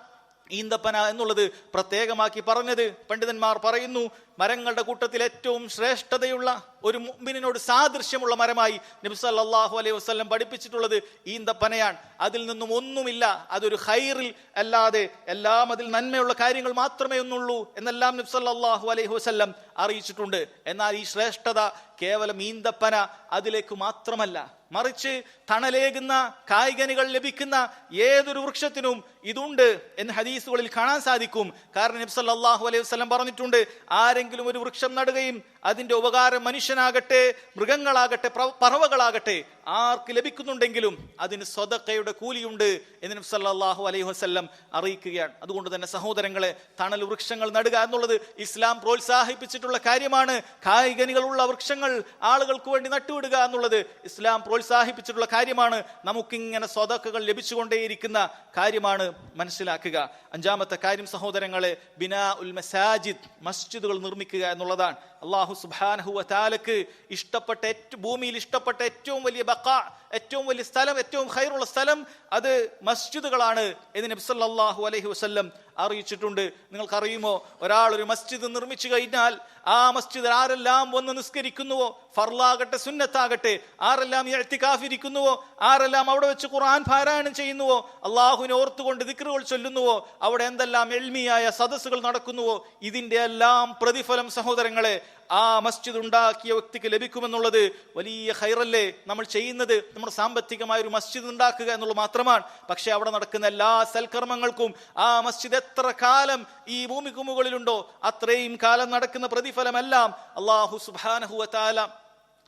ഈന്തപ്പന എന്നുള്ളത് പ്രത്യേകമാക്കി പറഞ്ഞത് പണ്ഡിതന്മാർ പറയുന്നു മരങ്ങളുടെ കൂട്ടത്തിൽ ഏറ്റവും ശ്രേഷ്ഠതയുള്ള ഒരു മുമ്പിനോട് സാദൃശ്യമുള്ള മരമായി നബി സല്ലല്ലാഹു അലൈഹി വസല്ലം പഠിപ്പിച്ചിട്ടുള്ളത് ഈന്തപ്പനയാണ്. അതിൽ നിന്നും ഒന്നുമില്ല അതൊരു ഹൈറിൽ അല്ലാതെ എല്ലാം അതിൽ നന്മയുള്ള കാര്യങ്ങൾ മാത്രമേ ഒന്നുള്ളൂ എന്നെല്ലാം നബി സല്ലല്ലാഹു അലൈഹി വസല്ലം അറിയിച്ചിട്ടുണ്ട്. എന്നാൽ ഈ ശ്രേഷ്ഠത കേവലം ഈന്തപ്പന അതിലേക്ക് മാത്രമല്ല മറിച്ച് തണലേകുന്ന കായികനികൾ ലഭിക്കുന്ന ഏതൊരു വൃക്ഷത്തിനും ഇതുണ്ട് എന്ന് ഹദീസുകളിൽ കാണാൻ സാധിക്കും. കാരണം നബി സല്ലല്ലാഹു അലൈഹി വസ്ലം പറഞ്ഞിട്ടുണ്ട് ആരെങ്കിലും ഒരു വൃക്ഷം നടുകയും അതിന്റെ ഉപകാരം മനുഷ്യനാകട്ടെ മൃഗങ്ങളാകട്ടെ പറവകളാകട്ടെ ആർക്ക് ലഭിക്കുന്നുണ്ടെങ്കിലും അതിന് സ്വതക്കയുടെ കൂലിയുണ്ട് എന്ന് നബി സല്ലല്ലാഹു അലൈഹി വസല്ലം അറിയിക്കുകയാണ്. അതുകൊണ്ട് തന്നെ സഹോദരങ്ങളെ തണൽ വൃക്ഷങ്ങൾ നടുക എന്നുള്ളത് ഇസ്ലാം പ്രോത്സാഹിപ്പിച്ചിട്ടുള്ള കാര്യമാണ്. കായികനികളുള്ള വൃക്ഷങ്ങൾ ആളുകൾക്ക് വേണ്ടി നട്ടുവിടുക എന്നുള്ളത് ഇസ്ലാം പ്രോത്സാഹിപ്പിച്ചിട്ടുള്ള കാര്യമാണ്. നമുക്കിങ്ങനെ സ്വതക്കകൾ ലഭിച്ചുകൊണ്ടേയിരിക്കുന്ന കാര്യമാണ് മനസ്സിലാക്കുക. അഞ്ചാമത്തെ കാര്യം സഹോദരങ്ങളെ ബിനാ ഉൽ മസാജിദ് മസ്ജിദുകൾ നിർമ്മിക്കുക എന്നുള്ളതാണ്. അള്ളാഹു സുബാനഹുവ താലക്ക് ഇഷ്ടപ്പെട്ട ഏറ്റവും ഭൂമിയിൽ ഇഷ്ടപ്പെട്ട ഏറ്റവും വലിയ ബക്ക ഏറ്റവും വലിയ സ്ഥലം ഏറ്റവും ഹൈറുള്ള സ്ഥലം അത് മസ്ജിദുകളാണ് എന്ന് നബ്സല്ലാഹു അലഹി വസ്ല്ലം അറിയിച്ചിട്ടുണ്ട്. നിങ്ങൾക്കറിയുമോ? ഒരാൾ ഒരു മസ്ജിദ് നിർമ്മിച്ചു കഴിഞ്ഞാൽ ആ മസ്ജിദ് ആരെല്ലാം വന്ന് നിസ്കരിക്കുന്നുവോ? ഫർലാകട്ടെ സുന്നത്താകട്ടെ ആരെല്ലാം എഴുത്തിക്കാഫിരിക്കുന്നുവോ ആരെല്ലാം അവിടെ വെച്ച് ഖുർആൻ പാരായണം ചെയ്യുന്നുവോ? അള്ളാഹുവിനെ ഓർത്തുകൊണ്ട് ദിക്റുകൾ ചൊല്ലുന്നുവോ? അവിടെ എന്തെല്ലാം എൽമിയായ സദസ്സുകൾ നടക്കുന്നുവോ? ഇതിന്റെ എല്ലാം പ്രതിഫലം സഹോദരങ്ങളെ ആ മസ്ജിദ് ഉണ്ടാക്കിയ വ്യക്തിക്ക് ലഭിക്കുമെന്നുള്ളത് വലിയ ഹൈറല്ലേ നമ്മൾ ചെയ്യുന്നത് നമ്മുടെ സാമ്പത്തികമായ ഒരു മസ്ജിദ് ഉണ്ടാക്കുക എന്നുള്ളത് മാത്രമാണ്. പക്ഷെ അവിടെ നടക്കുന്ന എല്ലാ സൽക്കർമ്മങ്ങൾക്കും ആ മസ്ജിദ് എത്ര കാലം ഈ ഭൂമിക്ക് മുകളിലുണ്ടോ അത്രയും കാലം നടക്കുന്ന പ്രതിഫലമെല്ലാം അള്ളാഹു സുബാനഹുവ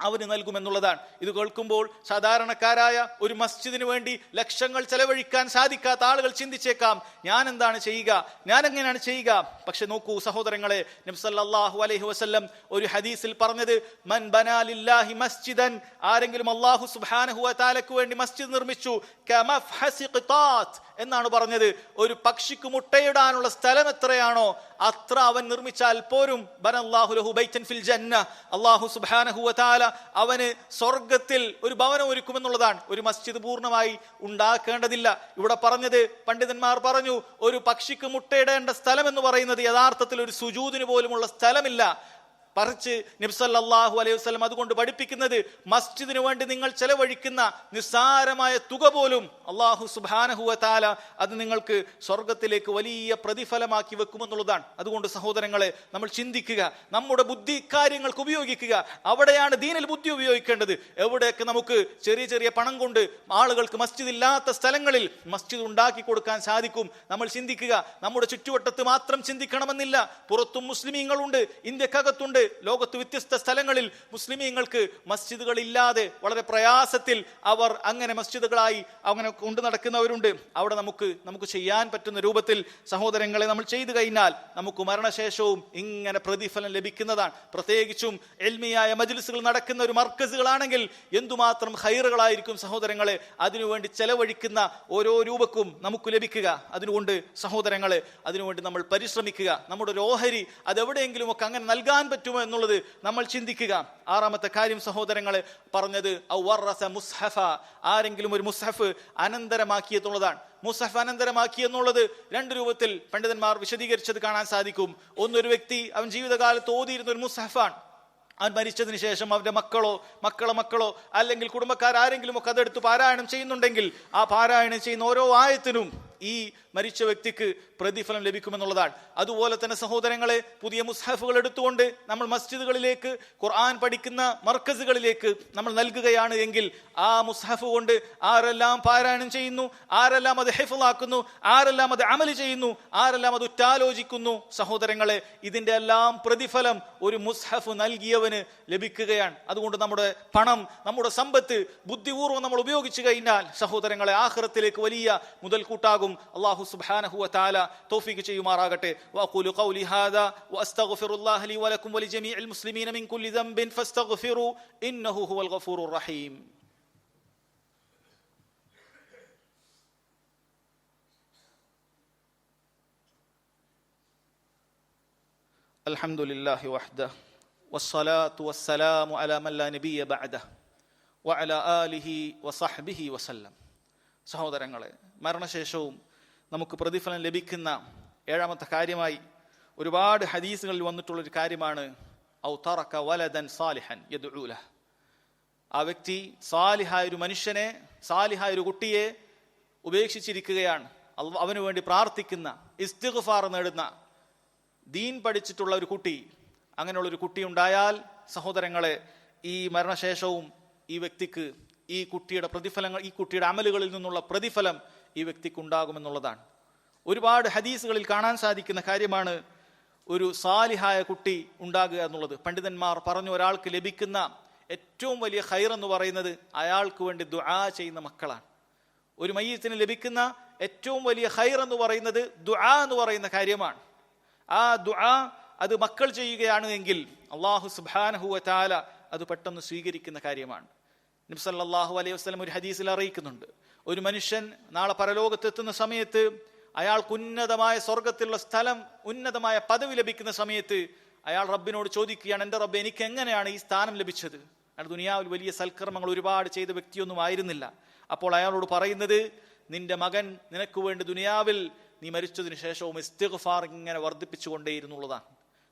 അവന് നൽകുമെന്നുള്ളതാണ്. ഇത് കേൾക്കുമ്പോൾ സാധാരണക്കാരായ ഒരു മസ്ജിദിന് വേണ്ടി ലക്ഷങ്ങൾ ചെലവഴിക്കാൻ സാധിക്കാത്ത ആളുകൾ ചിന്തിച്ചേക്കാം. ഞാൻ എന്താണ് ചെയ്യുക? ഞാൻ എങ്ങനെയാണ് ചെയ്യുക? പക്ഷെ നോക്കൂ സഹോദരങ്ങളെ നബ്സല്ലാഹു അലൈഹി വസ്ല്ലം ഒരു ഹദീസിൽ പറഞ്ഞത് മൻ ബനാലില്ലാഹി മസ്ജിദൻ ആരെങ്കിലും അള്ളാഹു സുബ്ഹാനഹു താലക്ക് വേണ്ടി മസ്ജിദ് നിർമ്മിച്ചു. എന്നാണ് പറഞ്ഞത്. ഒരു പക്ഷിക്ക് മുട്ടയിടാനുള്ള സ്ഥലം എത്രയാണോ അത്ര അവൻ നിർമ്മിച്ചാൽ പോരും. ബനല്ലാഹു ലഹു ബൈറ്റൻ ഫിൽ ജന്ന അല്ലാഹു സുബ്ഹാനഹു വതആല അവന് സ്വർഗത്തിൽ ഒരു ഭവനം ഒരുക്കുമെന്നുള്ളതാണ്. ഒരു മസ്ജിദ് പൂർണമായി ഉണ്ടാക്കേണ്ടതില്ല. ഇവിടെ പറഞ്ഞത് പണ്ഡിതന്മാർ പറഞ്ഞു ഒരു പക്ഷിക്ക് മുട്ടയിടേണ്ട സ്ഥലം എന്ന് പറയുന്നത് യഥാർത്ഥത്തിൽ ഒരു സുജൂതിന് പോലുമുള്ള സ്ഥലമില്ല. പറിച്ച് നിബ്സല്ലാഹു അലൈഹി വസ്ലം അതുകൊണ്ട് പഠിപ്പിക്കുന്നത് മസ്ജിദിനു വേണ്ടി നിങ്ങൾ ചെലവഴിക്കുന്ന നിസ്സാരമായ തുക പോലും അള്ളാഹു സുബാനഹുവ താല അത് നിങ്ങൾക്ക് സ്വർഗത്തിലേക്ക് വലിയ പ്രതിഫലമാക്കി വെക്കുമെന്നുള്ളതാണ്. അതുകൊണ്ട് സഹോദരങ്ങളെ നമ്മൾ ചിന്തിക്കുക നമ്മുടെ ബുദ്ധി കാര്യങ്ങൾക്ക് ഉപയോഗിക്കുക. അവിടെയാണ് ദീനിൽ ബുദ്ധി ഉപയോഗിക്കേണ്ടത്. എവിടെയൊക്കെ നമുക്ക് ചെറിയ ചെറിയ പണം കൊണ്ട് ആളുകൾക്ക് മസ്ജിദ് ഇല്ലാത്ത സ്ഥലങ്ങളിൽ മസ്ജിദ് ഉണ്ടാക്കി കൊടുക്കാൻ സാധിക്കും. നമ്മൾ ചിന്തിക്കുക നമ്മുടെ ചുറ്റുവട്ടത്ത് മാത്രം ചിന്തിക്കണമെന്നില്ല. പുറത്തും മുസ്ലിമീങ്ങളുണ്ട് ഇന്ത്യക്കകത്തുണ്ട്. ലോകത്ത് വ്യത്യസ്ത സ്ഥലങ്ങളിൽ മുസ്ലിമീങ്ങൾക്ക് മസ്ജിദുകളില്ലാതെ വളരെ പ്രയാസത്തിൽ അവർ അങ്ങനെ മസ്ജിദുകളായി അങ്ങനെ കൊണ്ടു നടക്കുന്നവരുണ്ട്. അവിടെ നമുക്ക് നമുക്ക് ചെയ്യാൻ പറ്റുന്ന രൂപത്തിൽ സഹോദരങ്ങളെ നമ്മൾ ചെയ്തു കഴിഞ്ഞാൽ നമുക്ക് മരണശേഷവും ഇങ്ങനെ പ്രതിഫലം ലഭിക്കുന്നതാണ്. പ്രത്യേകിച്ചും എൽമിയായ മജ്ലിസുകൾ നടക്കുന്ന ഒരു മർക്കസുകളാണെങ്കിൽ എന്തുമാത്രം ഹൈറുകളായിരിക്കും സഹോദരങ്ങളെ? അതിനുവേണ്ടി ചെലവഴിക്കുന്ന ഓരോ രൂപക്കും നമുക്ക് ലഭിക്കുക. അതിനുകൊണ്ട് സഹോദരങ്ങളെ അതിനുവേണ്ടി നമ്മൾ പരിശ്രമിക്കുക. നമ്മുടെ ഒരു ഓഹരി അതെവിടെയെങ്കിലും ഒക്കെ അങ്ങനെ നൽകാൻ പറ്റുമോ എന്നുള്ളത് നമ്മൾ ചിന്തിക്കുക. ആറാമത്തെ കാര്യം സഹോദരങ്ങൾ പറഞ്ഞത് മുസ്ഹഫ. ആരെങ്കിലും ഒരു മുസ്ഹഫ് അനന്തരമാക്കി എന്നുള്ളതാണ് മുസ്ഹഫ് അനന്തരമാക്കി എന്നുള്ളത് രണ്ട് രൂപത്തിൽ പണ്ഡിതന്മാർ വിശദീകരിച്ചത് കാണാൻ സാധിക്കും. ഒന്നൊരു വ്യക്തി അവൻ ജീവിതകാലത്ത് ഓതിയിരുന്ന ഒരു മുസ്ഹഫാണ്. അവൻ മരിച്ചതിന് ശേഷം അവന്റെ മക്കളോ മക്കളെ മക്കളോ അല്ലെങ്കിൽ കുടുംബക്കാർ ആരെങ്കിലും ഒക്കെ അതെടുത്ത് പാരായണം ചെയ്യുന്നുണ്ടെങ്കിൽ ആ പാരായണം ചെയ്യുന്ന ഓരോ ആയത്തിനും ഈ മരിച്ച വ്യക്തിക്ക് പ്രതിഫലം ലഭിക്കുമെന്നുള്ളതാണ്. അതുപോലെ തന്നെ സഹോദരങ്ങളെ പുതിയ മുസ്ഹഫുകൾ എടുത്തുകൊണ്ട് നമ്മൾ മസ്ജിദുകളിലേക്ക് ഖുർആൻ പഠിക്കുന്ന മർക്കസുകളിലേക്ക് നമ്മൾ നൽകുകയാണ് എങ്കിൽ ആ മുസ്ഹഫ് കൊണ്ട് ആരെല്ലാം പാരായണം ചെയ്യുന്നു ആരെല്ലാം അത് ഹെഫിളാക്കുന്നു ആരെല്ലാം അത് അമൽ ചെയ്യുന്നു ആരെല്ലാം അത് ഉറ്റാലോചിക്കുന്നു സഹോദരങ്ങളെ ഇതിന്റെ എല്ലാം പ്രതിഫലം ഒരു മുസ്ഹഫ് നൽകിയവന് ലഭിക്കുകയാണ്. അതുകൊണ്ട് നമ്മുടെ പണം നമ്മുടെ സമ്പത്ത് ബുദ്ധിപൂർവം നമ്മൾ ഉപയോഗിച്ചു കഴിഞ്ഞാൽ സഹോദരങ്ങളെ ആഹ്റത്തിലേക്ക് വലിയ മുതൽക്കൂട്ടാകും. അള്ളാഹു സുബ്ഹാനഹു വതആല തൗഫീഖ് ചെയ്യുമാറാകട്ടെ വഅഖൂലു ഖൗലി ഹാദാ വഅസ്തഗ്ഫിറുല്ലാഹ ലി വലക്കും വലിജമീഇൽ മുസ്ലിമീന മിൻ കുല്ലി ദംബിൻ ഫസ്തഗ്ഫിറു ഇന്നഹു ഹുവൽ ഗഫൂറുർ റഹീം الحمد لله وحده والصلاة والسلام على من لا نبي بعده وعلى آله وصحبه وسلم സഹോദരങ്ങളെ മരണശേഷവും നമുക്ക് പ്രതിഫലം ലഭിക്കുന്ന ഏഴാമത്തെ കാര്യമായി ഒരുപാട് ഹദീസുകളിൽ വന്നിട്ടുള്ള ഒരു കാര്യമാണ് ഔ തറക്ക വലദൻ സാലിഹൻ യദുല ആ വ്യക്തി സാലിഹായ ഒരു മനുഷ്യനെ സാലിഹായ ഒരു കുട്ടിയെ ഉപേക്ഷിച്ചിരിക്കുകയാണ്. അവന് വേണ്ടി പ്രാർത്ഥിക്കുന്ന ഇസ്തിഗ്ഫാർ നേടുന്ന ദീൻ പഠിച്ചിട്ടുള്ള ഒരു കുട്ടി. അങ്ങനെയുള്ള ഒരു കുട്ടി ഉണ്ടായാൽ സഹോദരങ്ങളെ ഈ മരണശേഷവും ഈ വ്യക്തിക്ക് ഈ കുട്ടിയുടെ പ്രതിഫലങ്ങൾ ഈ കുട്ടിയുടെ അമലുകളിൽ നിന്നുള്ള പ്രതിഫലം ഈ വ്യക്തിക്ക് ഉണ്ടാകുമെന്നുള്ളതാണ് ഒരുപാട് ഹദീസുകളിൽ കാണാൻ സാധിക്കുന്ന കാര്യമാണ് ഒരു സാലിഹായ കുട്ടി ഉണ്ടാകുക എന്നുള്ളത്. പണ്ഡിതന്മാർ പറഞ്ഞു ഒരാൾക്ക് ലഭിക്കുന്ന ഏറ്റവും വലിയ ഖൈർ എന്ന് പറയുന്നത് അയാൾക്ക് വേണ്ടി ദുആ ചെയ്യുന്ന മക്കളാണ്. ഒരു മയ്യത്തിന് ലഭിക്കുന്ന ഏറ്റവും വലിയ ഖൈർ എന്ന് പറയുന്നത് ദുആ എന്ന് പറയുന്ന കാര്യമാണ്. ആ ദുആ അത് മക്കൾ ചെയ്യുകയാണ് എങ്കിൽ അള്ളാഹു സുബാനഹുവ താല അത് പെട്ടെന്ന് സ്വീകരിക്കുന്ന കാര്യമാണ്. നബ്സല്ലാഹു അലൈഹി വസ്ലം ഒരു ഹദീസിൽ അറിയിക്കുന്നുണ്ട്. ഒരു മനുഷ്യൻ നാളെ പരലോകത്തെത്തുന്ന സമയത്ത് അയാൾക്ക് ഉന്നതമായ സ്വർഗത്തിലുള്ള സ്ഥലം ഉന്നതമായ പദവി ലഭിക്കുന്ന സമയത്ത് അയാൾ റബ്ബിനോട് ചോദിക്കുകയാണ് എന്റെ റബ്ബ് എനിക്ക് എങ്ങനെയാണ് ഈ സ്ഥാനം ലഭിച്ചത്? അയാൾ ദുനിയാവിൽ വലിയ സൽക്കർമ്മങ്ങൾ ഒരുപാട് ചെയ്ത വ്യക്തിയൊന്നും ആയിരുന്നില്ല. അപ്പോൾ അയാളോട് പറയുന്നത് നിന്റെ മകൻ നിനക്ക് വേണ്ടി ദുനിയാവിൽ നീ മരിച്ചതിന് ശേഷവും ഇസ്തിഗ്ഫാർ ഇങ്ങനെ വർദ്ധിപ്പിച്ചുകൊണ്ടേയിരുന്നുള്ളതാണ്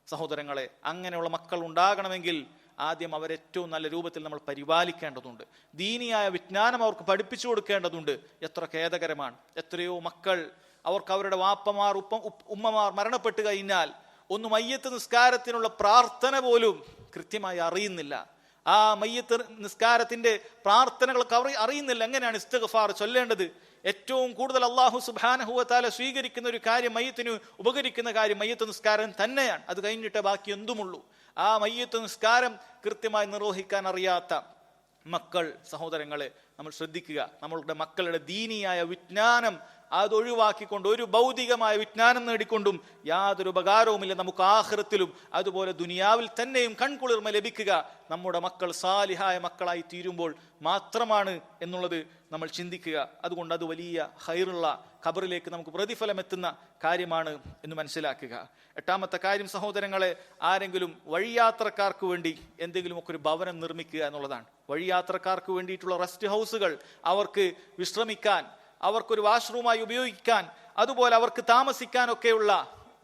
സഹോദരങ്ങളെ അങ്ങനെയുള്ള മക്കൾ ഉണ്ടാകണമെങ്കിൽ ആദ്യം അവരെ ഏറ്റവും നല്ല രൂപത്തിൽ നമ്മൾ പരിപാലിക്കേണ്ടതുണ്ട്. ദീനിയായ വിജ്ഞാനം അവർക്ക് പഠിപ്പിച്ചു കൊടുക്കേണ്ടതുണ്ട്. എത്ര ഖേദകരമാണ്. എത്രയോ മക്കൾ അവർക്ക് അവരുടെ വാപ്പമാർ ഉപ്പ ഉമ്മമാർ മരണപ്പെട്ട് കഴിഞ്ഞാൽ ഒന്ന് മയ്യത്ത് നിസ്കാരത്തിനുള്ള പ്രാർത്ഥന പോലും കൃത്യമായി അറിയുന്നില്ല. ആ മയ്യത്ത് നിസ്കാരത്തിന്റെ പ്രാർത്ഥനകളൊക്കെ അവർ അറിയുന്നില്ല. എങ്ങനെയാണ് ഇസ്തഗഫാർ ചൊല്ലേണ്ടത്? ഏറ്റവും കൂടുതൽ അള്ളാഹു സുബാനഹുവത്താല സ്വീകരിക്കുന്ന ഒരു കാര്യം മയ്യത്തിന് ഉപകരിക്കുന്ന കാര്യം മയ്യത്ത് നിസ്കാരം തന്നെയാണ്. അത് കഴിഞ്ഞിട്ട് ബാക്കി എന്തുമുള്ളൂ. ആ മയ്യത്ത് നിസ്കാരം കൃത്യമായി നിർവഹിക്കാൻ അറിയാത്ത മക്കൾ സഹോദരങ്ങളെ നമ്മൾ ശ്രദ്ധിക്കുക. നമ്മളുടെ മക്കളുടെ ദീനിയായ വിജ്ഞാനം അതൊഴിവാക്കിക്കൊണ്ട് ഒരു ഭൗതികമായ വിജ്ഞാനം നേടിക്കൊണ്ടും യാതൊരു ഉപകാരവുമില്ല നമുക്ക് ആഹൃത്തിലും അതുപോലെ ദുനിയാവിൽ തന്നെയും കൺകുളിർമ ലഭിക്കുക നമ്മുടെ മക്കൾ സാലിഹായ മക്കളായി തീരുമ്പോൾ മാത്രമാണ് എന്നുള്ളത് നമ്മൾ ചിന്തിക്കുക. അതുകൊണ്ട് അത് വലിയ ഹൈറുള്ള ഖബറിലേക്ക് നമുക്ക് പ്രതിഫലം എത്തുന്ന കാര്യമാണ് എന്ന് മനസ്സിലാക്കുക. എട്ടാമത്തെ കാര്യം സഹോദരങ്ങളെ ആരെങ്കിലും വഴിയാത്രക്കാർക്ക് വേണ്ടി എന്തെങ്കിലുമൊക്കെ ഒരു ഭവനം നിർമ്മിക്കുക എന്നുള്ളതാണ്. വഴിയാത്രക്കാർക്ക് വേണ്ടിയിട്ടുള്ള റെസ്റ്റ് ഹൗസുകൾ അവർക്ക് വിശ്രമിക്കാൻ അവർക്കൊരു വാഷ്റൂമായി ഉപയോഗിക്കാൻ അതുപോലെ അവർക്ക് താമസിക്കാനൊക്കെയുള്ള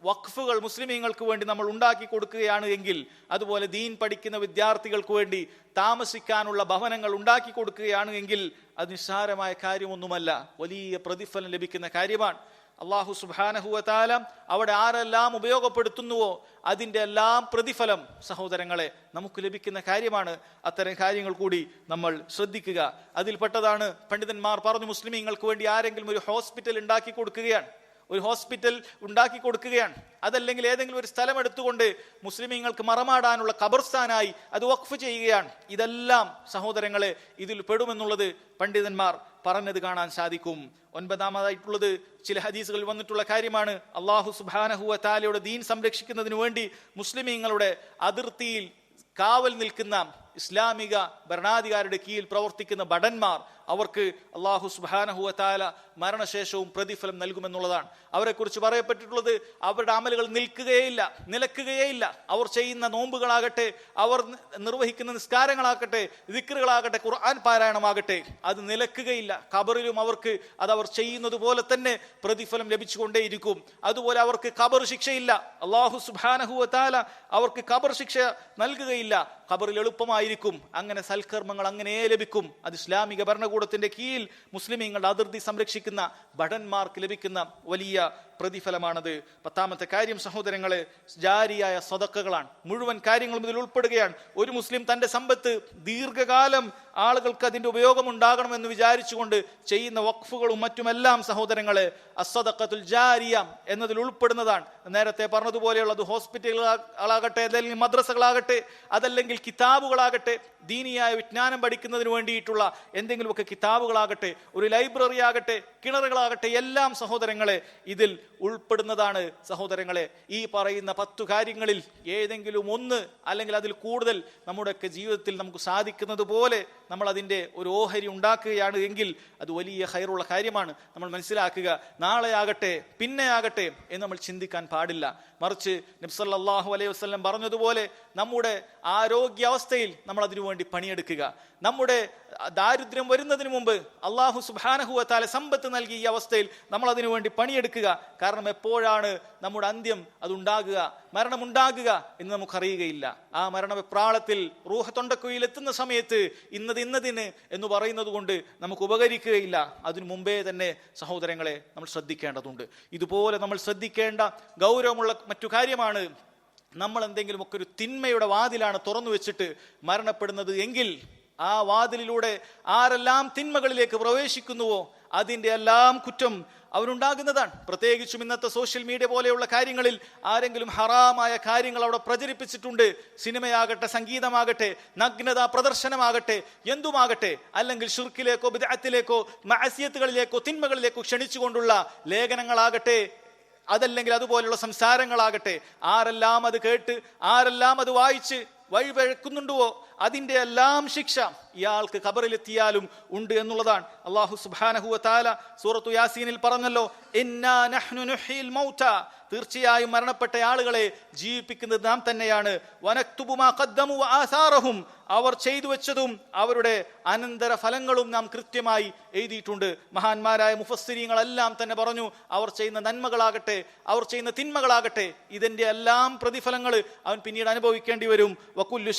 വഖഫുകൾ മുസ്ലിമീങ്ങൾക്ക് വേണ്ടി നമ്മൾ ഉണ്ടാക്കി കൊടുക്കുകയാണ് എങ്കിൽ അതുപോലെ ദീൻ പഠിക്കുന്ന വിദ്യാർത്ഥികൾക്ക് വേണ്ടി താമസിക്കാനുള്ള ഭവനങ്ങൾ ഉണ്ടാക്കി കൊടുക്കുകയാണ് എങ്കിൽ അത് നിസ്സാരമായ കാര്യമൊന്നുമല്ല. വലിയ പ്രതിഫലം ലഭിക്കുന്ന കാര്യമാണ്. അള്ളാഹു സുബാനഹുവത്താല അവിടെ ആരെല്ലാം ഉപയോഗപ്പെടുത്തുന്നുവോ അതിന്റെ എല്ലാം പ്രതിഫലം സഹോദരങ്ങളെ നമുക്ക് ലഭിക്കുന്ന കാര്യമാണ്. അത്തരം കാര്യങ്ങൾ കൂടി നമ്മൾ ശ്രദ്ധിക്കുക. അതിൽപ്പെട്ടതാണ് പണ്ഡിതന്മാർ പറഞ്ഞു മുസ്ലിമീങ്ങൾക്ക് വേണ്ടി ആരെങ്കിലും ഒരു ഹോസ്പിറ്റൽ ഉണ്ടാക്കി കൊടുക്കുകയാണ്. ഒരു ഹോസ്പിറ്റൽ ഉണ്ടാക്കി കൊടുക്കുകയാണ്. അതല്ലെങ്കിൽ ഏതെങ്കിലും ഒരു സ്ഥലം എടുത്തുകൊണ്ട് മുസ്ലിമീങ്ങൾക്ക് മറമാടാനുള്ള ഖബർസ്ഥാനായി അത് വഖഫ് ചെയ്യുകയാണ്. ഇതെല്ലാം സഹോദരങ്ങളെ ഇതിൽ പെടുമെന്നുള്ളത് പണ്ഡിതന്മാർ പറഞ്ഞത് കാണാൻ സാധിക്കും. ഒൻപതാമതായിട്ടുള്ളത് ചില ഹദീസുകളിൽ വന്നിട്ടുള്ള കാര്യമാണ്. അള്ളാഹു സുബാനഹുവ താലയുടെ ദീൻ സംരക്ഷിക്കുന്നതിന് വേണ്ടി മുസ്ലിമീങ്ങളുടെ അതിർത്തിയിൽ കാവൽ നിൽക്കുന്ന ഇസ്ലാമിക ഭരണാധികാരിയുടെ കീഴിൽ പ്രവർത്തിക്കുന്ന ഭടന്മാർ അവർക്ക് അള്ളാഹു സുബാനഹുവത്താല മരണശേഷവും പ്രതിഫലം നൽകുമെന്നുള്ളതാണ്. അവരെക്കുറിച്ച് പറയപ്പെട്ടിട്ടുള്ളത് അവരുടെ അമലുകൾ നിൽക്കുകയില്ല നിലക്കുകയില്ല അവർ ചെയ്യുന്ന നോമ്പുകളാകട്ടെ അവർ നിർവഹിക്കുന്ന നിസ്കാരങ്ങളാകട്ടെ ദിക്കറുകളാകട്ടെ ഖുർആൻ പാരായണമാകട്ടെ അത് നിലക്കുകയില്ല. ഖബറിലും അവർക്ക് അത് അവർ ചെയ്യുന്നത് പോലെ തന്നെ പ്രതിഫലം ലഭിച്ചുകൊണ്ടേയിരിക്കും. അതുപോലെ അവർക്ക് ഖബർ ശിക്ഷയില്ല. അള്ളാഹു സുബാനഹുവത്താല അവർക്ക് ഖബർ ശിക്ഷ നൽകുകയില്ല. ഖബറിൽ എളുപ്പമായിരിക്കും അങ്ങനെ സൽക്കർമ്മങ്ങൾ അങ്ങനെ ലഭിക്കും. അത് ഇസ്ലാമിക ഭരണകൂടത്തിന്റെ കീഴിൽ മുസ്ലിമീങ്ങളുടെ അതിർത്തി സംരക്ഷിക്കുന്ന ഭടന്മാർക്ക് ലഭിക്കുന്ന വലിയ പ്രതിഫലമാണത്. പത്താമത്തെ കാര്യം സഹോദരങ്ങളെ ജാരിയായ സ്വതക്കകളാണ് മുഴുവൻ കാര്യങ്ങളും ഇതിൽ ഉൾപ്പെടുകയാണ്. ഒരു മുസ്ലിം തന്റെ സമ്പത്ത് ദീർഘകാലം ആളുകൾക്ക് അതിന്റെ ഉപയോഗം ഉണ്ടാകണമെന്ന് വിചാരിച്ചുകൊണ്ട് ചെയ്യുന്ന വഖഫുകളും മറ്റുമെല്ലാം സഹോദരങ്ങളെ അസ്വതക്കത്തുൽ ജാരിയ എന്നതിൽ ഉൾപ്പെടുന്നതാണ്. നേരത്തെ പറഞ്ഞതുപോലെയുള്ള അത് ഹോസ്പിറ്റലുകളാകട്ടെ അല്ലെങ്കിൽ മദ്രസകളാകട്ടെ അതല്ലെങ്കിൽ കിതാബുകളാകട്ടെ ദീനിയായ വിജ്ഞാനം പഠിക്കുന്നതിന് വേണ്ടിയിട്ടുള്ള എന്തെങ്കിലുമൊക്കെ കിതാബുകളാകട്ടെ ഒരു ലൈബ്രറി ആകട്ടെ കിണറുകളാകട്ടെ എല്ലാം സഹോദരങ്ങളെ ഇതിൽ ഉൾപ്പെടുന്നതാണ് സഹോദരങ്ങളെ. ഈ പറയുന്ന പത്തു കാര്യങ്ങളിൽ ഏതെങ്കിലും ഒന്ന് അല്ലെങ്കിൽ അതിൽ കൂടുതൽ നമ്മുടെയൊക്കെ ജീവിതത്തിൽ നമുക്ക് സാധിക്കുന്നത് പോലെ നമ്മൾ അതിന്റെ ഒരു ഓഹരി ഉണ്ടാക്കുകയാണ് എങ്കിൽ അത് വലിയ ഹൈറുള്ള കാര്യമാണ്. നമ്മൾ മനസ്സിലാക്കുക നാളെ ആകട്ടെ പിന്നെ ആകട്ടെ എന്ന് നമ്മൾ ചിന്തിക്കാൻ പാടില്ല. മറിച്ച് നബ്സല്ലാഹു അലൈഹി വസ്ലം പറഞ്ഞതുപോലെ നമ്മുടെ ആരോഗ്യാവസ്ഥയിൽ നമ്മൾ അതിനുവേണ്ടി പണിയെടുക്കുക. നമ്മുടെ ദാരിദ്ര്യം വരുന്നതിന് മുമ്പ് അള്ളാഹു സുബാനഹുവത്താലെ സമ്പത്ത് നൽകിയ ഈ അവസ്ഥയിൽ നമ്മൾ അതിനുവേണ്ടി പണിയെടുക്കുക. കാരണം എപ്പോഴാണ് നമ്മുടെ അന്ത്യം അതുണ്ടാകുക മരണമുണ്ടാകുക എന്ന് നമുക്കറിയുകയില്ല. ആ മരണവെപ്രാളത്തിൽ റൂഹ തൊണ്ടക്കുയിൽ എത്തുന്ന സമയത്ത് ഇന്നത് ഇന്നതിന് എന്ന് പറയുന്നത് കൊണ്ട് നമുക്ക് ഉപകരിക്കുകയില്ല അതിനു മുമ്പേ തന്നെ സഹോദരങ്ങളെ നമ്മൾ ശ്രദ്ധിക്കേണ്ടതുണ്ട്. ഇതുപോലെ നമ്മൾ ശ്രദ്ധിക്കേണ്ട ഗൗരവമുള്ള മറ്റു കാര്യമാണ് നമ്മൾ എന്തെങ്കിലുമൊക്കെ ഒരു തിന്മയുടെ വാതിലാണ് തുറന്നു വെച്ചിട്ട് മരണപ്പെടുന്നത് എങ്കിൽ ആ വാതിലിലൂടെ ആരെല്ലാം തിന്മകളിലേക്ക് പ്രവേശിക്കുന്നുവോ അതിന്റെ എല്ലാം കുറ്റം അവനുണ്ടാകുന്നതാണ്. പ്രത്യേകിച്ചും ഇന്നത്തെ സോഷ്യൽ മീഡിയ പോലെയുള്ള കാര്യങ്ങളിൽ ആരെങ്കിലും ഹറാമായ കാര്യങ്ങൾ അവിടെ പ്രചരിപ്പിച്ചിട്ടുണ്ട്. സിനിമയാകട്ടെ സംഗീതമാകട്ടെ നഗ്നത പ്രദർശനമാകട്ടെ എന്തുമാകട്ടെ അല്ലെങ്കിൽ ഷുർക്കിലേക്കോ ബിദാത്തിലേക്കോ മഅസിയത്തുകളിലേക്കോ തിന്മകളിലേക്കോ ക്ഷണിച്ചുകൊണ്ടുള്ള ലേഖനങ്ങളാകട്ടെ അതല്ലെങ്കിൽ അതുപോലെയുള്ള സംസാരങ്ങളാകട്ടെ ആരെല്ലാം അത് കേട്ട് ആരെല്ലാം അത് വായിച്ച് വഴിപഴക്കുന്നുണ്ടോ അതിന്റെ എല്ലാം ശിക്ഷ ഇയാൾക്ക് ഖബറിലെത്തിയാലും ഉണ്ട് എന്നുള്ളതാണ്. അള്ളാഹു സുബാനഹുവ താല സൂറത്തു യാസീനിൽ പറഞ്ഞല്ലോ "ഇന്നാ നഹ്നു നുഹ്യിൽ മൗത." തീർച്ചയായും മരണപ്പെട്ട ആളുകളെ ജീവിപ്പിക്കുന്നത് നാം തന്നെയാണ്. ആസാറഹും. അവർ ചെയ്തു വെച്ചതും അവരുടെ അനന്തര ഫലങ്ങളും നാം കൃത്യമായി എഴുതിയിട്ടുണ്ട്. മഹാന്മാരായ മുഫസ്സിരിങ്ങളെല്ലാം തന്നെ പറഞ്ഞു അവർ ചെയ്യുന്ന നന്മകളാകട്ടെ അവർ ചെയ്യുന്ന തിന്മകളാകട്ടെ ഇതിന്റെ എല്ലാം പ്രതിഫലങ്ങൾ അവൻ പിന്നീട് അനുഭവിക്കേണ്ടി വരും. വകുല്ലു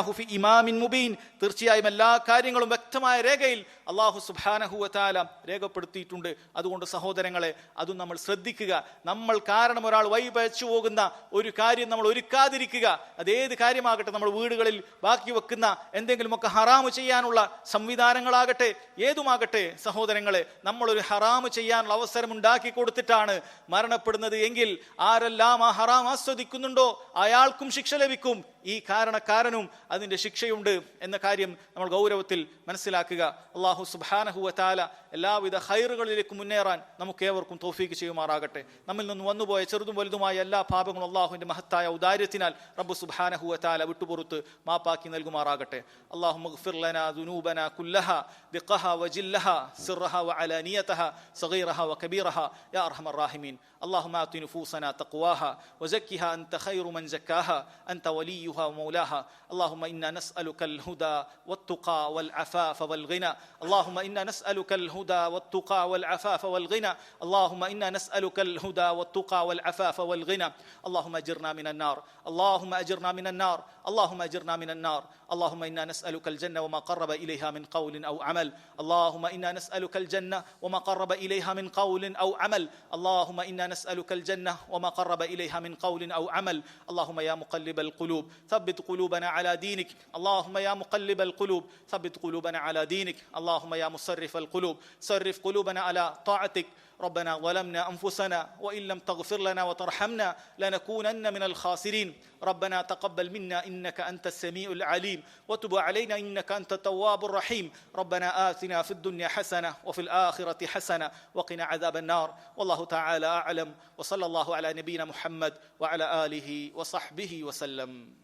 ഹുഫി ഫി ഇമാമിൻ മുബീൻ. തീർച്ചയായും എല്ലാ കാര്യങ്ങളും വ്യക്തമായ രേഖയിൽ അള്ളാഹു സുബ്ഹാനഹു വതആല രേഖപ്പെടുത്തിയിട്ടുണ്ട്. അതുകൊണ്ട് സഹോദരങ്ങളെ അതും നമ്മൾ ശ്രദ്ധിക്കുക. നമ്മൾ കാരണം ഒരാൾ വഴി പഴച്ചു പോകുന്ന ഒരു കാര്യം നമ്മൾ ഒരുക്കാതിരിക്കുക. അത് ഏത് കാര്യമാകട്ടെ നമ്മൾ വീടുകളിൽ ബാക്കി വെക്കുന്ന എന്തെങ്കിലുമൊക്കെ ഹറാമ് ചെയ്യാനുള്ള സംവിധാനങ്ങളാകട്ടെ ഏതുമാകട്ടെ സഹോദരങ്ങളെ നമ്മളൊരു ഹറാമ് ചെയ്യാനുള്ള അവസരം ഉണ്ടാക്കി കൊടുത്തിട്ടാണ് മരണപ്പെടുന്നത് എങ്കിൽ ആരെല്ലാം ആ ഹറാം ആസ്വദിക്കുന്നുണ്ടോ? അയാൾക്കും ശിക്ഷ ലഭിക്കും. ഈ കാരണക്കാരനും അതിന്റെ ശിക്ഷയുണ്ട് എന്ന കാര്യം നമ്മൾ ഗൗരവത്തിൽ മനസ്സിലാക്കുക അള്ളാഹു സുബാനഹുവ താല എല്ലാവിധ ഹൈറുകളിലേക്ക് മുന്നേറാൻ നമുക്ക് ഏവർക്കും തോഫീക്ക് ചെയ്യുമാറാകട്ടെ നമ്മിൽ നിന്ന് വന്നുപോയ ചെറുതും വലുതുമായ എല്ലാ പാപങ്ങളും അള്ളാഹുവിന്റെ മഹത്തായ ഔദാര്യത്തിനാൽ റബ്ബു സുബാനഹുവ താല വിട്ടുപുറത്ത് മാപ്പാക്കി നൽകുമാറാകട്ടെ അള്ളാഹു مغفر لنا ذنوبنا كلها دقها وجلها سرها وعلانيتها صغيرها وكبيرها يا ارحم الراحمين اللهم آت نفوسنا تقواها وزكها أنت خير من زكاها أنت وليها ومولاها اللهم إنا إنا نسألك الهدى والتقى والعفاف والغنى. اللهم إنا نسألك الهدى والتقى والعفاف والغنى. اللهم إنا نسألك الهدى والتقى والعفاف والغنى. اللهم أجرنا من النار. اللهم أجرنا من النار. اللهم أجرنا من النار. اللهم إنا نسألك الجنة وما قرب إليها من قول أو عمل. اللهم إنا نسألك الجنة وما قرب إليها من قول أو عمل. اللهم إنا نسألك الجنة وما قرب إليها من قول أو عمل. اللهم يا مقلب القلوب ثبت قلوبنا على دينك اللهم يا مقلب القلوب ثبت قلوبنا على دينك. اللهم يا مصرف القلوب صرف قلوبنا على طاعتك. ربنا ظلمنا أنفسنا وإن لم تغفر لنا وترحمنا لنكونن من الخاسرين. ربنا تقبل منا إنك أنت السميع العليم. وتب علينا إنك أنت التواب الرحيم. ربنا آتنا في الدنيا حسنة وفي الآخرة حسنة وقنا عذاب النار. والله تعالى أعلم. وصلى الله على نبينا محمد وعلى آله وصحبه وسلم.